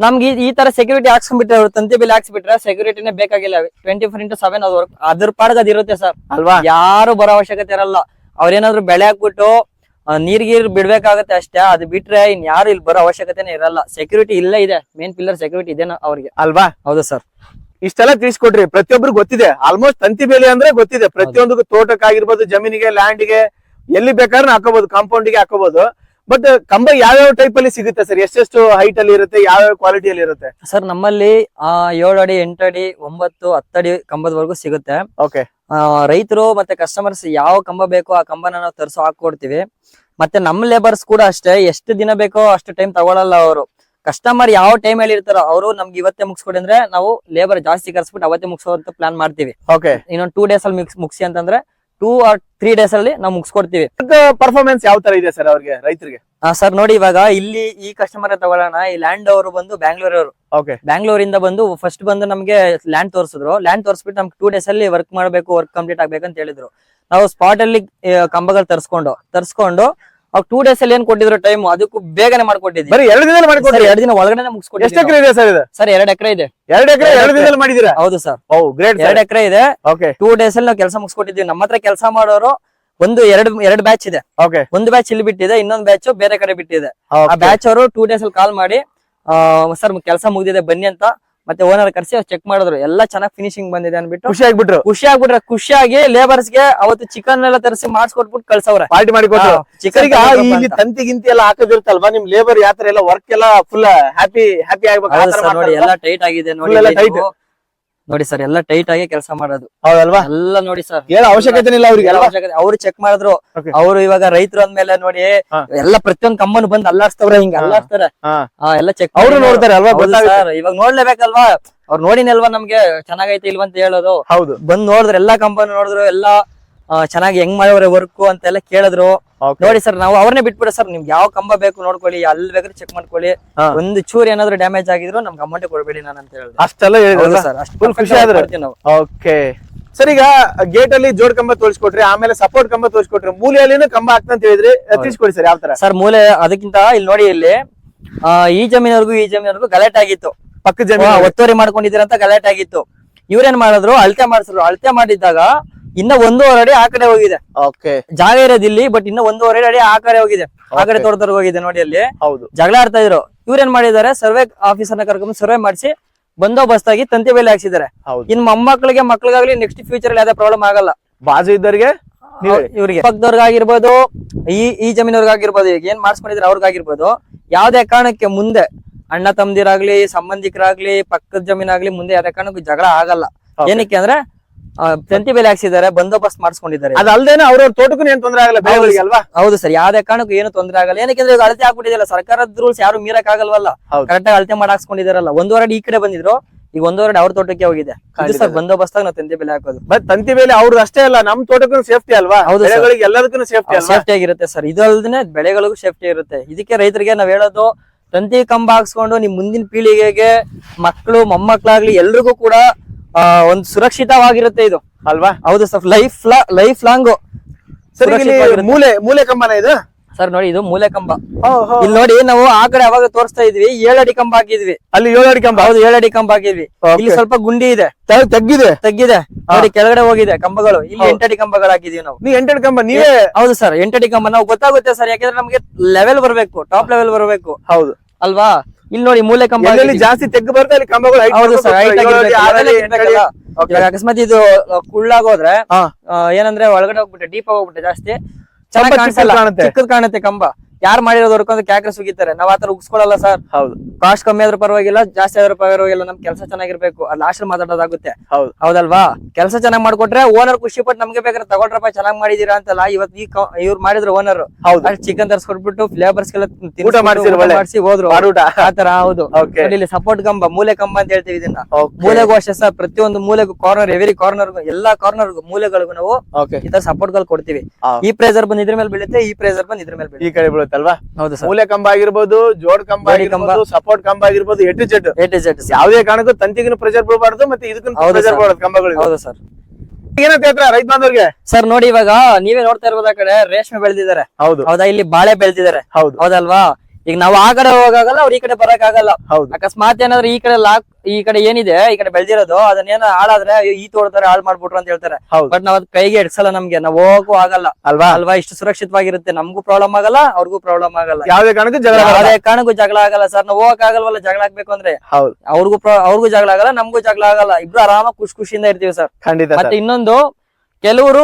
ನಮ್ಗೆ ಈ- ತರ ಸೆಕ್ಯೂರಿಟಿ ಹಾಕ್ಸ್ಕೊಂಡ್ಬಿಟ್ರೆ ಅವ್ರು ತಂತಿ ಬಿಲ್ ಹಾಕ್ಸ್ಬಿಟ್ರೆ ಸೆಕ್ಯೂರಿಟಿನೇ ಬೇಕಾಗಿಲ್ಲ. ಟ್ವೆಂಟಿ ಫೋರ್ ಇಂಟು ಸೆವೆನ್ ಅದು ವರ್ಕ್ ಅದ್ರ ಪಾಡ್ಗೆ ಅದಿರುತ್ತೆ ಸರ್. ಅಲ್ವಾ? ಯಾರು ಬರೋ ಅವಶ್ಯಕತೆ ಇರಲ್ಲ. ಅವ್ರೇನಾದ್ರು ಬೆಳೆ ಹಾಕ್ಬಿಟ್ಟು ನೀರ್ ಗೀರ್ ಬಿಡ್ಬೇಕಾಗತ್ತೆ ಅಷ್ಟೇ ಅದು ಬಿಟ್ರೆ ಇನ್ ಯಾರು ಇಲ್ಲಿ ಬರೋ ಅವಶ್ಯಕತೆನೇ ಇರಲ್ಲ. ಸೆಕ್ಯೂರಿಟಿ ಇಲ್ಲೇ ಇದೆ ಮೇನ್ ಪಿಲ್ಲರ್ ಸೆಕ್ಯೂರಿಟಿ ಇದೆ ಅವ್ರಿಗೆ. ಅಲ್ವಾ? ಹೌದು ಸರ್ ಇಷ್ಟೆಲ್ಲ ತಿಳಿಸ್ಕೊಡ್ರಿ ಪ್ರತಿಯೊಬ್ರು ಗೊತ್ತಿದೆ. ಆಲ್ಮೋಸ್ಟ್ ತಂತಿ ಬೇಲಿ ಅಂದ್ರೆ ಗೊತ್ತಿದೆ. ಪ್ರತಿಯೊಂದಕ್ಕೂ ತೋಟಕ್ಕಾಗಿರ್ಬೋದು ಜಮೀನಿಗೆ ಲ್ಯಾಂಡ್ಗೆ ಎಲ್ಲಿ ಬೇಕಾದ್ರೂ ಹಾಕೋಬಹುದು ಕಾಂಪೌಂಡ್ಗೆ ಹಾಕೋಬಹುದು ಬಟ್ ಕಂಬ ಯಾವ್ಯಾವ ಟೈಪ್ ಅಲ್ಲಿ ಸಿಗುತ್ತೆ ಸರ್ ಎಷ್ಟೆಷ್ಟು ಹೈಟ್ ಅಲ್ಲಿ ಇರುತ್ತೆ? ಯಾವ್ಯಾವ ಕ್ವಾಲಿಟಿಯಲ್ಲಿ ಇರುತ್ತೆ? ಸರ್ ನಮ್ಮಲ್ಲಿ ಏಳು ಅಡಿ ಎಂಟು ಅಡಿ ಒಂಬತ್ತು ಹತ್ತಡಿ ಕಂಬದವರೆಗೂ ಸಿಗುತ್ತೆ. ಓಕೆ ರೈತರು ಮತ್ತೆ ಕಸ್ಟಮರ್ಸ್ ಯಾವ ಕಂಬ ಬೇಕೋ ಆ ಕಂಬನ ನಾವು ತರಿಸೋ ಹಾಕೊಡ್ತೀವಿ ಮತ್ತೆ ನಮ್ಮ ಲೇಬರ್ಸ್ ಕೂಡ ಅಷ್ಟೇ ಎಷ್ಟು ದಿನ ಬೇಕೋ ಅಷ್ಟು ಟೈಮ್ ತಗೊಳಲ್ಲ ಅವರು. ಕಸ್ಟಮರ್ ಯಾವ ಟೈಮ್ ಅಲ್ಲಿ ಇರ್ತಾರೋ ಅವರು ನಮ್ಗೆ ಇವತ್ತೇ ಮುಗಿಸ್ಕೊಡಿ ಅಂದ್ರೆ ನಾವು ಲೇಬರ್ ಜಾಸ್ತಿ ಕರ್ಸ್ಬಿಟ್ಟು ಅವತ್ತೇ ಮುಗಿಸೋ ಅಂತ ಪ್ಲಾನ್ ಮಾಡ್ತೀವಿ. ಓಕೆ ಇನ್ನೊಂದು ಟೂ ಡೇಸ್ ಅಲ್ಲಿ ಮುಗಿಸಿ ಅಂತಂದ್ರೆ ಟೂ ಆರ್ ತ್ರೀ ಡೇಸ್ ಅಲ್ಲಿ ನಾವು ಮುಗಿಸ್ಕೊಡ್ತೀವಿ. ಪರ್ಫಾರ್ಮೆನ್ಸ್ ಯಾವ ತರ ಇದೆ ಸರ್ ಅವ್ರಿಗೆ ರೈತರಿಗೆ? ಸರ್ ನೋಡಿ ಇವಾಗ ಇಲ್ಲಿ ಈ ಕಸ್ಟಮರ್ ತಗೊಳ್ಳೋಣ. ಈ ಲ್ಯಾಂಡ್ ಅವರು ಬಂದು ಬ್ಯಾಂಗ್ಳೂರ್ ಅವರು. ಓಕೆ ಬ್ಯಾಂಗ್ಳೂರಿಂದ ಬಂದು ಫಸ್ಟ್ ಬಂದು ನಮಗೆ ಲ್ಯಾಂಡ್ ತೋರಿಸಿದ್ರು. ಲ್ಯಾಂಡ್ ತೋರಿಸ್ಬಿಟ್ಟು ನಮ್ಗೆ ಟೂ ಡೇಸ್ ಅಲ್ಲಿ ವರ್ಕ್ ಮಾಡಬೇಕು ವರ್ಕ್ ಕಂಪ್ಲೀಟ್ ಆಗ್ಬೇಕು ಅಂತ ಹೇಳಿದ್ರು. ನಾವು ಸ್ಪಾಟ್ ಅಲ್ಲಿ ಕಂಬಗಳು ತರ್ಸ್ಕೊಂಡು ತರ್ಸ್ಕೊಂಡು ಅವ್ರು ಟೂ ಡೇಸ್ ಅಲ್ಲಿ ಏನ್ ಕೊಟ್ಟಿದ್ರು ಟೈಮ್ ಅದಕ್ಕೂ ಬೇಗನೆ ಮಾಡ್ಕೊಟ್ಟಿದ್ವಿ ಬರೀ ಎರಡು ದಿನದಲ್ಲಿ ಸರ್ ಮಾಡಿಕೊಡ್ರಿ ಎರಡು ದಿನ ಒಳಗಡೆ ಎಷ್ಟು ಮುಗಿಸ್ಕೊಟ್ಟಿದ್ವಿ ಎಕರೆ ಇದೆ ಸರ್ ಇದು? ಸರ್ ಎರಡ್ ಎಕರೆ ಇದೆ. ಎರಡು ಎಕರೆ ಎರಡು ದಿನದಲ್ಲಿ ಮಾಡಿದೀರಾ ಹೌದು ಸರ್. ಓ ಗ್ರೇಟ್ ಎರಡ್ ಎಕರೆ ಇದೆ. ಓಕೆ ಟೂ ಡೇಸ್ ಅಲ್ಲಿ ನಾವು ಕೆಲಸ ಮುಗಿಸ್ಕೊಟ್ಟಿದ್ವಿ ನಮ್ಮ ಹತ್ರ ಕೆಲಸ ಮಾಡೋರು ಒಂದು ಎರಡು ಎರಡು ಬ್ಯಾಚ್ ಇದೆ. ಓಕೆ ಒಂದು ಬ್ಯಾಚ್ ಇಲ್ಲಿ ಬಿಟ್ಟಿದೆ ಇನ್ನೊಂದು ಬ್ಯಾಚ್ ಬೇರೆ ಕಡೆ ಬಿಟ್ಟಿದೆ. ಆ ಬ್ಯಾಚ್ ಅವರು ಟೂ ಡೇಸ್ ಅಲ್ಲಿ ಕಾಲ್ ಮಾಡಿ ಸರ್ ಕೆಲಸ ಮುಗಿದಿದೆ ಬನ್ನಿ ಅಂತ ಮತ್ತೆ ಓನರ್ ಕರ್ಸಿ ಚೆಕ್ ಮಾಡಿದ್ರು. ಎಲ್ಲ ಚೆನ್ನಾಗಿ ಫಿನಿಶಿಂಗ್ ಬಂದಿದೆ ಅನ್ಬಿಟ್ಟು ಖುಷಿ ಆಗ್ಬಿಟ್ರು. ಖುಷಿ ಆಗ್ಬಿಟ್ರೆ ಖುಷಿಯಾಗಿ ಲೇಬರ್ಸ್ಗೆ ಅವತ್ತು ಚಿಕನ್ ಎಲ್ಲ ತರಿಸಿ ಮಾಡಿಸ್ಕೊಟ್ಬಿಟ್ಟು ಕಳ್ಸವ್ರೆ. ಪಾರ್ಟಿ ಮಾಡಿ ಚಿಕನ್ ಇಲ್ಲಿ ತಂತಿ ಗಿಂತಿ ಎಲ್ಲ ಹಾಕೋದಿರುತ್ತಲ್ವಾ? ನಿಮ್ ಲೇಬರ್ ಯಾವ ತರ ಎಲ್ಲ ವರ್ಕ್ ಎಲ್ಲ ಫುಲ್ ಹ್ಯಾಪಿ ಹ್ಯಾಪಿ ಆಗ್ಬೇಕು ನೋಡಿ? ಎಲ್ಲ ಟೈಟ್ ಆಗಿದೆ ನೋಡಿ. ನೋಡಿ ಸರ್ ಎಲ್ಲ ಟೈಟ್ ಆಗಿ ಕೆಲಸ ಮಾಡೋದು. ಹೌದಲ್ವಾ? ಎಲ್ಲ ನೋಡಿ ಸರ್. ಅವಶ್ಯಕತೆ ಇಲ್ಲ ಅವ್ರಿಗೆ ಅವಶ್ಯಕತೆ ಅವ್ರು ಚೆಕ್ ಮಾಡಿದ್ರು. ಅವರು ಇವಾಗ ರೈತರು ಅಂದ್ಮೇಲೆ ನೋಡಿ. ಎಲ್ಲ ಪ್ರತಿಯೊಂದು ಕಂಬನು ಬಂದ್ ಅಲ್ಲಾಡ್ಸ್ತವ್ರೆ ಹಿಂಗ. ಅಲ್ಲಾಡ್ತಾರೆ ಆ, ಎಲ್ಲ ಚೆಕ್ ಅವ್ರು ನೋಡ್ತಾರೆ ಅಲ್ವಾ? ಸರ್ ಇವಾಗ ನೋಡ್ಲೇಬೇಕಲ್ವಾ? ಅವ್ರು ನೋಡಿನಲ್ವಾ ನಮ್ಗೆ? ಚೆನ್ನಾಗೈತೆ ಇಲ್ವಂತ ಅಂತ ಹೇಳೋದು. ಹೌದು. ಬಂದ್ ನೋಡಿದ್ರೆ ಎಲ್ಲಾ ಕಂಪನಿ ನೋಡಿದ್ರು ಎಲ್ಲಾ ಚೆನ್ನಾಗಿ ಹೆಂಗ್ ಮಾಡೋರೆ ವರ್ಕ್ ಅಂತೆಲ್ಲ ಕೇಳಿದ್ರು. Okay. ನೋಡಿ ಸರ್ ನಾವು ಅವ್ರನ್ನೇ ಬಿಟ್ಬಿಡ ಸರ್ ನಿಮ್ಗೆ ಯಾವ ಕಂಬ ಬೇಕು ನೋಡ್ಕೊಳ್ಳಿ ಅಲ್ಲಿ ಬೇಕಾದ್ರೆ ಚೆಕ್ ಮಾಡ್ಕೊಳ್ಳಿ. ಒಂದ್ ಚೂರ್ ಏನಾದ್ರು ಡ್ಯಾಮೇಜ್ ಆಗಿದ್ರು ನಮ್ಗೆ ಅಮೌಂಟ್ ಕೊಡ್ಬೇಡಿ ನಾನು ಅಂತ ಹೇಳಿ ಅಷ್ಟೆಲ್ಲ ಸರ್ ಅಷ್ಟು ಖುಷಿ ಆದ್ರೆ ಓಕೆ ಸರ್ ಈಗ ಗೇಟ್ ಅಲ್ಲಿ ಜೋಡ್ ಕಂಬ ತೋರಿಸ್ಕೊಟ್ರಿ ಆಮೇಲೆ ಸಪೋರ್ಟ್ ಕಂಬ ತೋರಿಸ್ಕೊಟ್ರಿ ಮೂಲೆಯಲ್ಲಿ ಕಂಬ ಹಾಕ್ತಂತ ಹೇಳಿದ್ರಿ ತಿಳಿಸ್ಕೊಡಿ ಸರ್ ಯಾವ ತರ? ಸರ್ ಮೂಲೆ ಅದಕ್ಕಿಂತ ಇಲ್ಲಿ ನೋಡಿ ಇಲ್ಲಿ ಆ, ಈ ಜಮೀನವರೆಗೂ ಈ ಜಮೀನವರೆಗೂ ಗಲಾಟೆ ಆಗಿತ್ತು. ಪಕ್ಕ ಆ, ಜಮೀನು ಒತ್ತುವರಿ ಮಾಡ್ಕೊಂಡಿದ್ದೀರ ಅಂತ ಗಲಾಟೆ ಆಗಿತ್ತು. ಇವ್ರೇನ್ ಮಾಡಿದ್ರು? ಅಳತೆ ಮಾಡಿಸಿದ್ರು. ಅಳತೆ ಮಾಡಿದ್ದಾಗ ಇನ್ನ ಒಂದೂವರೆ ಅಡಿ ಆ ಕಡೆ ಹೋಗಿದೆ. ಓಕೆ ಜಾಗ ಇರೋದು ಇಲ್ಲಿ ಬಟ್ ಇನ್ನ ಒಂದೂವರೆ ಅಡಿ ಆ ಕಡೆ ಹೋಗಿದೆ. ಆ ಕಡೆ. ತೋಟದವ್ರಿಗೆ ಹೋಗಿದೆ ನೋಡಿ ಅಲ್ಲಿ. ಹೌದು. ಜಗಳ ಆಡ್ತಾ ಇದ್ರು. ಇವ್ರೇನ್ ಮಾಡಿದ್ದಾರೆ? ಸರ್ವೆ ಆಫೀಸರ್ನ ಕರ್ಕೊಂಡು ಸರ್ವೆ ಮಾಡಿಸಿ ಬಂದೋಬಸ್ತ್ ಆಗಿ ತಂತಿ ಬೆಲೆ ಹಾಕ್ಸಿದ್ದಾರೆ. ಇನ್ ಮೊಮ್ಮಕ್ಳಿಗೆ ಮಕ್ಳಿಗಾಗ್ಲಿ ನೆಕ್ಸ್ಟ್ ಫ್ಯೂಚರ್ ಅಲ್ಲಿ ಯಾವ್ದೇ ಪ್ರಾಬ್ಲಮ್ ಆಗಲ್ಲ. ಬಾಜು ಇದ್ದವ್ರಿಗೆ. ಇವ್ರಿಗೆ. ಪಕ್ಕದವ್ರಿಗಾಗಿರ್ಬೋದು ಈ ಈ ಜಮೀನವ್ರಿಗಾಗಿರ್ಬೋದು ಈಗ ಏನ್ ಮಾಡಿಸ್ಕೊಂಡಿದ್ರೆ ಅವ್ರಿಗಾಗಿರ್ಬೋದು ಯಾವ್ದೇ ಕಾರಣಕ್ಕೆ ಮುಂದೆ ಅಣ್ಣ ತಮ್ಮದಿರಾಗ್ಲಿ ಸಂಬಂಧಿಕರಾಗ್ಲಿ ಪಕ್ಕದ ಜಮೀನಾಗ್ಲಿ ಮುಂದೆ ಯಾವ್ದೇ ಕಾರಣಕ್ಕೂ ಜಗಳ ಆಗಲ್ಲ. ಏನಕ್ಕೆ ಅಂದ್ರೆ ತಂತಿ ಬೆಲೆ ಹಾಕ್ಸಿದ್ದಾರೆ ಬಂದೋಬಸ್ತ್ ಮಾಡಿಸ್ಕೊಂಡಿದ್ದಾರೆ. ಅದಲ್ದೇನೆ ಅವ್ರವ್ರ ತೋಟಕ್ಕೂ ಏನ್ ತೊಂದರೆ ಆಗಲ್ಲ ಬೆಳೆಗಳಿಗೆ ಅಲ್ವಾ? ಹೌದು ಸರ್. ಯಾವ್ದೇ ಕಾರಣಕ್ಕೂ ಏನು ತೊಂದರೆ ಆಗಲ್ಲ. ಏನಕ್ಕೆ ಈಗ ಅಳತೆ ಹಾಕ್ಬಿಟ್ಟಿದೆಯಲ್ಲ ಸರ್ಕಾರದ ರೂಲ್ಸ್ ಯಾರು ಮೀರಕ್ ಆಗಲ್ವಲ್ಲ. ಕರೆಕ್ಟ್ ಆಗಿ ಅಳತೆ ಮಾಡಿ ಹಾಕ್ಸ್ಕೊಂಡಿದಾರಲ್ಲ. ಒಂದೂವರೆ ಈ ಕಡೆ ಬಂದಿದ್ರು ಈಗ ಒಂದೂವರೆ ಅವ್ರ ತೋಟಕ್ಕೆ ಹೋಗಿದೆ. ಸರ್ ಬಂದೋಬಸ್ತಾಗ ನಾವು ತಂತಿ ಬೆಲೆ ಹಾಕೋದು. ಬಟ್ ತಂತಿ ಬೆಲೆ ಅವ್ರದ್ದು ಅಷ್ಟೇ ಅಲ್ಲ ನಮ್ ತೋಟಕ್ಕೂ ಸೇಫ್ಟಿ ಅಲ್ವಾ? ಹೌದು ಬೆಳೆಗಳಿಗೆ ಎಲ್ಲದಕ್ಕೂ ಸೇಫ್ಟಿ ಸೇಫ್ಟಿ ಆಗಿರುತ್ತೆ ಸರ್. ಇದು ಅಲ್ದೇನೆ ಬೆಳೆಗಳಿಗೂ ಸೇಫ್ಟಿ ಇರುತ್ತೆ. ಇದಕ್ಕೆ ರೈತರಿಗೆ ನಾವ್ ಹೇಳೋದು ತಂತಿ ಕಂಬ ಹಾಕ್ಸ್ಕೊಂಡು ನಿಮ್ ಮುಂದಿನ ಪೀಳಿಗೆಗೆ ಮಕ್ಕಳು ಮೊಮ್ಮಕ್ಕಳಾಗ್ಲಿ ಎಲ್ರಿಗೂ ಕೂಡ ಒಂದು ಸುರಕ್ಷಿತವಾಗಿರುತ್ತೆ ಇದು. ಅಲ್ವಾ? ಹೌದು sir life life long sir ಮೂಲೆ ಮೂಲೆ ಕಂಬನ ಇದು? ಸರ್ ನೋಡಿ ಇದು ಮೂಲೆ ಕಂಬ. ಇಲ್ಲಿ ನೋಡಿ ನಾವು ಆ ಕಡೆ ಅವಾಗ ತೋರಿಸ್ತಾ ಇದ್ವಿ ಏಳಡಿ ಅಡಿ ಕಂಬ ಹಾಕಿದ್ವಿ. ಅಲ್ಲಿ ಏಳಡಿ ಅಡಿ ಕಂಬ? ಹೌದು ಏಳಡಿ ಅಡಿ ಕಂಬ ಹಾಕಿದ್ವಿ. ಇಲ್ಲಿ ಸ್ವಲ್ಪ ಗುಂಡಿ ಇದೆ. ತಗ್ಗಿದೆ? ತಗ್ಗಿದೆ. ನೋಡಿ ಕೆಳಗಡೆ ಹೋಗಿದೆ ಕಂಬಗಳು. ಇಲ್ಲಿ. ಎಂಟಡಿ ಕಂಬಗಳು ಹಾಕಿದೀವಿ ನಾವು. ನೀವು ಎಂಟಡಿ ಕಂಬ ನೀವೇ? ಹೌದು ಸರ್ ಎಂಟಡಿ ಕಂಬ. ನಾವು ಗೊತ್ತಾಗುತ್ತೆ ಸರ್ ಯಾಕಂದ್ರೆ ನಮ್ಗೆ ಲೆವೆಲ್ ಬರ್ಬೇಕು ಟಾಪ್ ಲೆವೆಲ್ ಬರ್ಬೇಕು. ಹೌದು. ಅಲ್ವಾ? ಇಲ್ಲಿ ನೋಡಿ ಮೂಲೆ ಕಂಬ ಜಾಸ್ತಿ ತೆಗ್ಗ ಬರುತ್ತೆ ಅಲ್ಲಿ ಕಂಬಗಳು. ಇವಾಗ ಅಕಸ್ಮಾತ್ ಇದು ಕುಳ್ಳಾಗೋದ್ರೆ ಏನಂದ್ರೆ ಒಳಗಡೆ ಹೋಗ್ಬಿಟ್ಟೆ ಡೀಪ್ ಹೋಗ್ಬಿಟ್ಟೆ ಜಾಸ್ತಿ ಚೆನ್ನಾಗಿ ಕಾಣಿಸಲ್ಲ. ಚಿಕ್ಕದ್ ಕಾಣುತ್ತೆ ಕಂಬ. ಯಾರು ಮಾಡಿರೋದು ಹೊರ್ಕೊಂಡು ಕ್ಯಾಕ್ರೆ ಸುಗಿತಾರೆ ನಾವ್ ಆತರ ಉಗ್ಸ್ಕೊಳಲ್ಲ ಸರ್. ಹೌದು. ಕಾಸ್ಟ್ ಕಮ್ಮಿ ಆದ್ರೂ ಪರವಾಗಿಲ್ಲ ಜಾಸ್ತಿ ಆದ್ರೂ ಪರವಾಗಿಲ್ಲ ನಮ್ ಕೆಲಸ ಚೆನ್ನಾಗಿರ್ಬೇಕು. ಅಲ್ಲಿ ಲಾಸ್ಟ್ ಮಾತಾಡೋದಾಗುತ್ತೆ. ಹೌದು. ಹೌದಲ್ವಾ? ಕೆಲಸ ಚೆನ್ನಾಗಿ ಮಾಡ್ಕೊಟ್ರೆ ಓನರ್ ಖುಷಿ ಪಟ್ಟು ನಮ್ಗೆ ಬೇಕಾದ್ರೆ ತಗೊಳ್ರಪ್ಪ ಚೆನ್ನಾಗಿ ಮಾಡಿದೀರಾ ಅಂತಲ್ಲ. ಇವತ್ತು ಈ ಇವ್ರು ಮಾಡಿದ್ರು ಓನರ್ ಹೌದು. ಚಿಕನ್ ತರ್ಸ್ಕೊಟ್ಬಿಟ್ಟು ಫ್ಲೇವರ್ಸ್ ಊಟ. ಮಾಡಿಸಿ ಹೋದ್ರು. ಆತರ ಹೌದು. ಇಲ್ಲಿ ಸಪೋರ್ಟ್ ಕಂಬ ಮೂಲೆ ಕಂಬ ಅಂತ ಹೇಳ್ತೀವಿ ಇದನ್ನ. ಮೂಲೆ ಮೂಲೆಗೂ ಅಷ್ಟೇ ಸರ್ ಪ್ರತಿಯೊಂದು ಮೂಲೆಗೂ ಕಾರ್ನರ್ ಎವ್ರಿ ಕಾರ್ನರ್ ಎಲ್ಲಾ ಕಾರ್ನರ್ ಮೂಲೆಗಳಿಗೂ ನಾವು ಈ ತರ ಸಪೋರ್ಟ್ಗಳು ಕೊಡ್ತೀವಿ. ಈ ಪ್ರೈಸರ್ ಬಂದ್ ಇದ್ರ ಮೇಲೆ ಬೀಳುತ್ತೆ ಈ ಪ್ರೈಸರ್ ಬಂದ್ ಇದ್ರ ಮೇಲೆ ಈ ಬೀಳುತ್ತೆ. ಬೀಳುತ್ತಲ್ವಾ ಹೌದು ಮೂಲೆ ಕಂಬ ಆಗಿರ್ಬೋದು ಜೋಡ್ ಕಂಬ ಆಗಿರ್ಬೋದು ಸಪೋರ್ಟ್ ಕಂಬ ಆಗಿರ್ಬೋದು ಎಟ್ ಜೆಡ್ ಎಟ್ ಜೆಡ್ ಯಾವುದೇ ಕಾರಣಕ್ಕೂ ತಂತಿಗಿನ ಪ್ರೆಷರ್ ಬೀಳಬಾರ್ದು ಮತ್ತೆ ಇದಕ್ಕೂ ಪ್ರೆಷರ್. ಬೀಳೋದು ಕಂಬಗಳು ಹೌದು ಸರ್. ಸರ್ ನೋಡಿ ಇವಾಗ ನೀವೇ ನೋಡ್ತಾ ಇರ್ಬೋದು ಆ ಕಡೆ ರೇಷ್ಮೆ ಬೆಳೆದಿದ್ದಾರೆ. ಹೌದು. ಹೌದಾ? ಇಲ್ಲಿ ಬಾಳೆ ಬೆಳೆದಿದ್ದಾರೆ. ಹೌದು. ಹೌದಲ್ವಾ? ಈಗ ನಾವು ಆ ಕಡೆ ಹೋಗಾಗಲ್ಲ ಅವ್ರ ಈ ಕಡೆ ಬರಕ್ ಆಗಲ್ಲ ಹೌದು. ಅಕಸ್ಮಾತ್ ಏನಾದ್ರೆ ಈ ಕಡೆ ಲಾಕ್ ಈ ಕಡೆ ಏನಿದೆ ಈ ಕಡೆ ಬೆಳೆದಿರೋದು ಅದನ್ನೇನ ಹಾಳಾದ್ರೆ ಈ ತೋಡ್ತಾರೆ ಹಾಳು ಮಾಡ್ಬಿಟ್ರು ಅಂತ ಹೇಳ್ತಾರೆ. ಹೌದು. ಬಟ್ ನಾವ್ ಅದ್ ಕೈಗೆ ಎಡ್ಸಲ್ಲ ನಮ್ಗೆ ನಾವ್ ಹೋಗಕ್ಕೂ ಆಗಲ್ಲ. ಅಲ್ವಾ? ಅಲ್ವಾ? ಇಷ್ಟು ಸುರಕ್ಷಿತವಾಗಿರುತ್ತೆ ನಮಗೂ ಪ್ರಾಬ್ಲಮ್ ಆಗಲ್ಲ ಅವ್ರಿಗೂ ಪ್ರಾಬ್ಲಮ್ ಆಗಲ್ಲ. ಯಾವ್ದೇ ಕಾರಣಕ್ಕೂ ಜಗಳ ಯಾವ್ದೇ ಕಾರಣಕ್ಕೂ ಜಗಳ ಆಗಲ್ಲ. ಸರ್ ನಾವು ಹೋಗಕ್ ಆಗಲ್ವಲ್ಲ ಜಗಳ ಆಗ್ಬೇಕು ಅಂದ್ರೆ? ಹೌದು. ಅವ್ರಿಗೂ ಅವ್ರಿಗೂ ಜಗಳ ಆಗಲ್ಲ ನಮಗೂ ಜಗಳ ಆಗಲ್ಲ. ಇಬ್ರು ಆರಾಮ ಖುಷಿ ಖುಷಿಯಿಂದ ಇರ್ತೀವಿ ಸರ್ ಖಂಡಿತ ಮತ್ತೆ. ಇನ್ನೊಂದು ಕೆಲವರು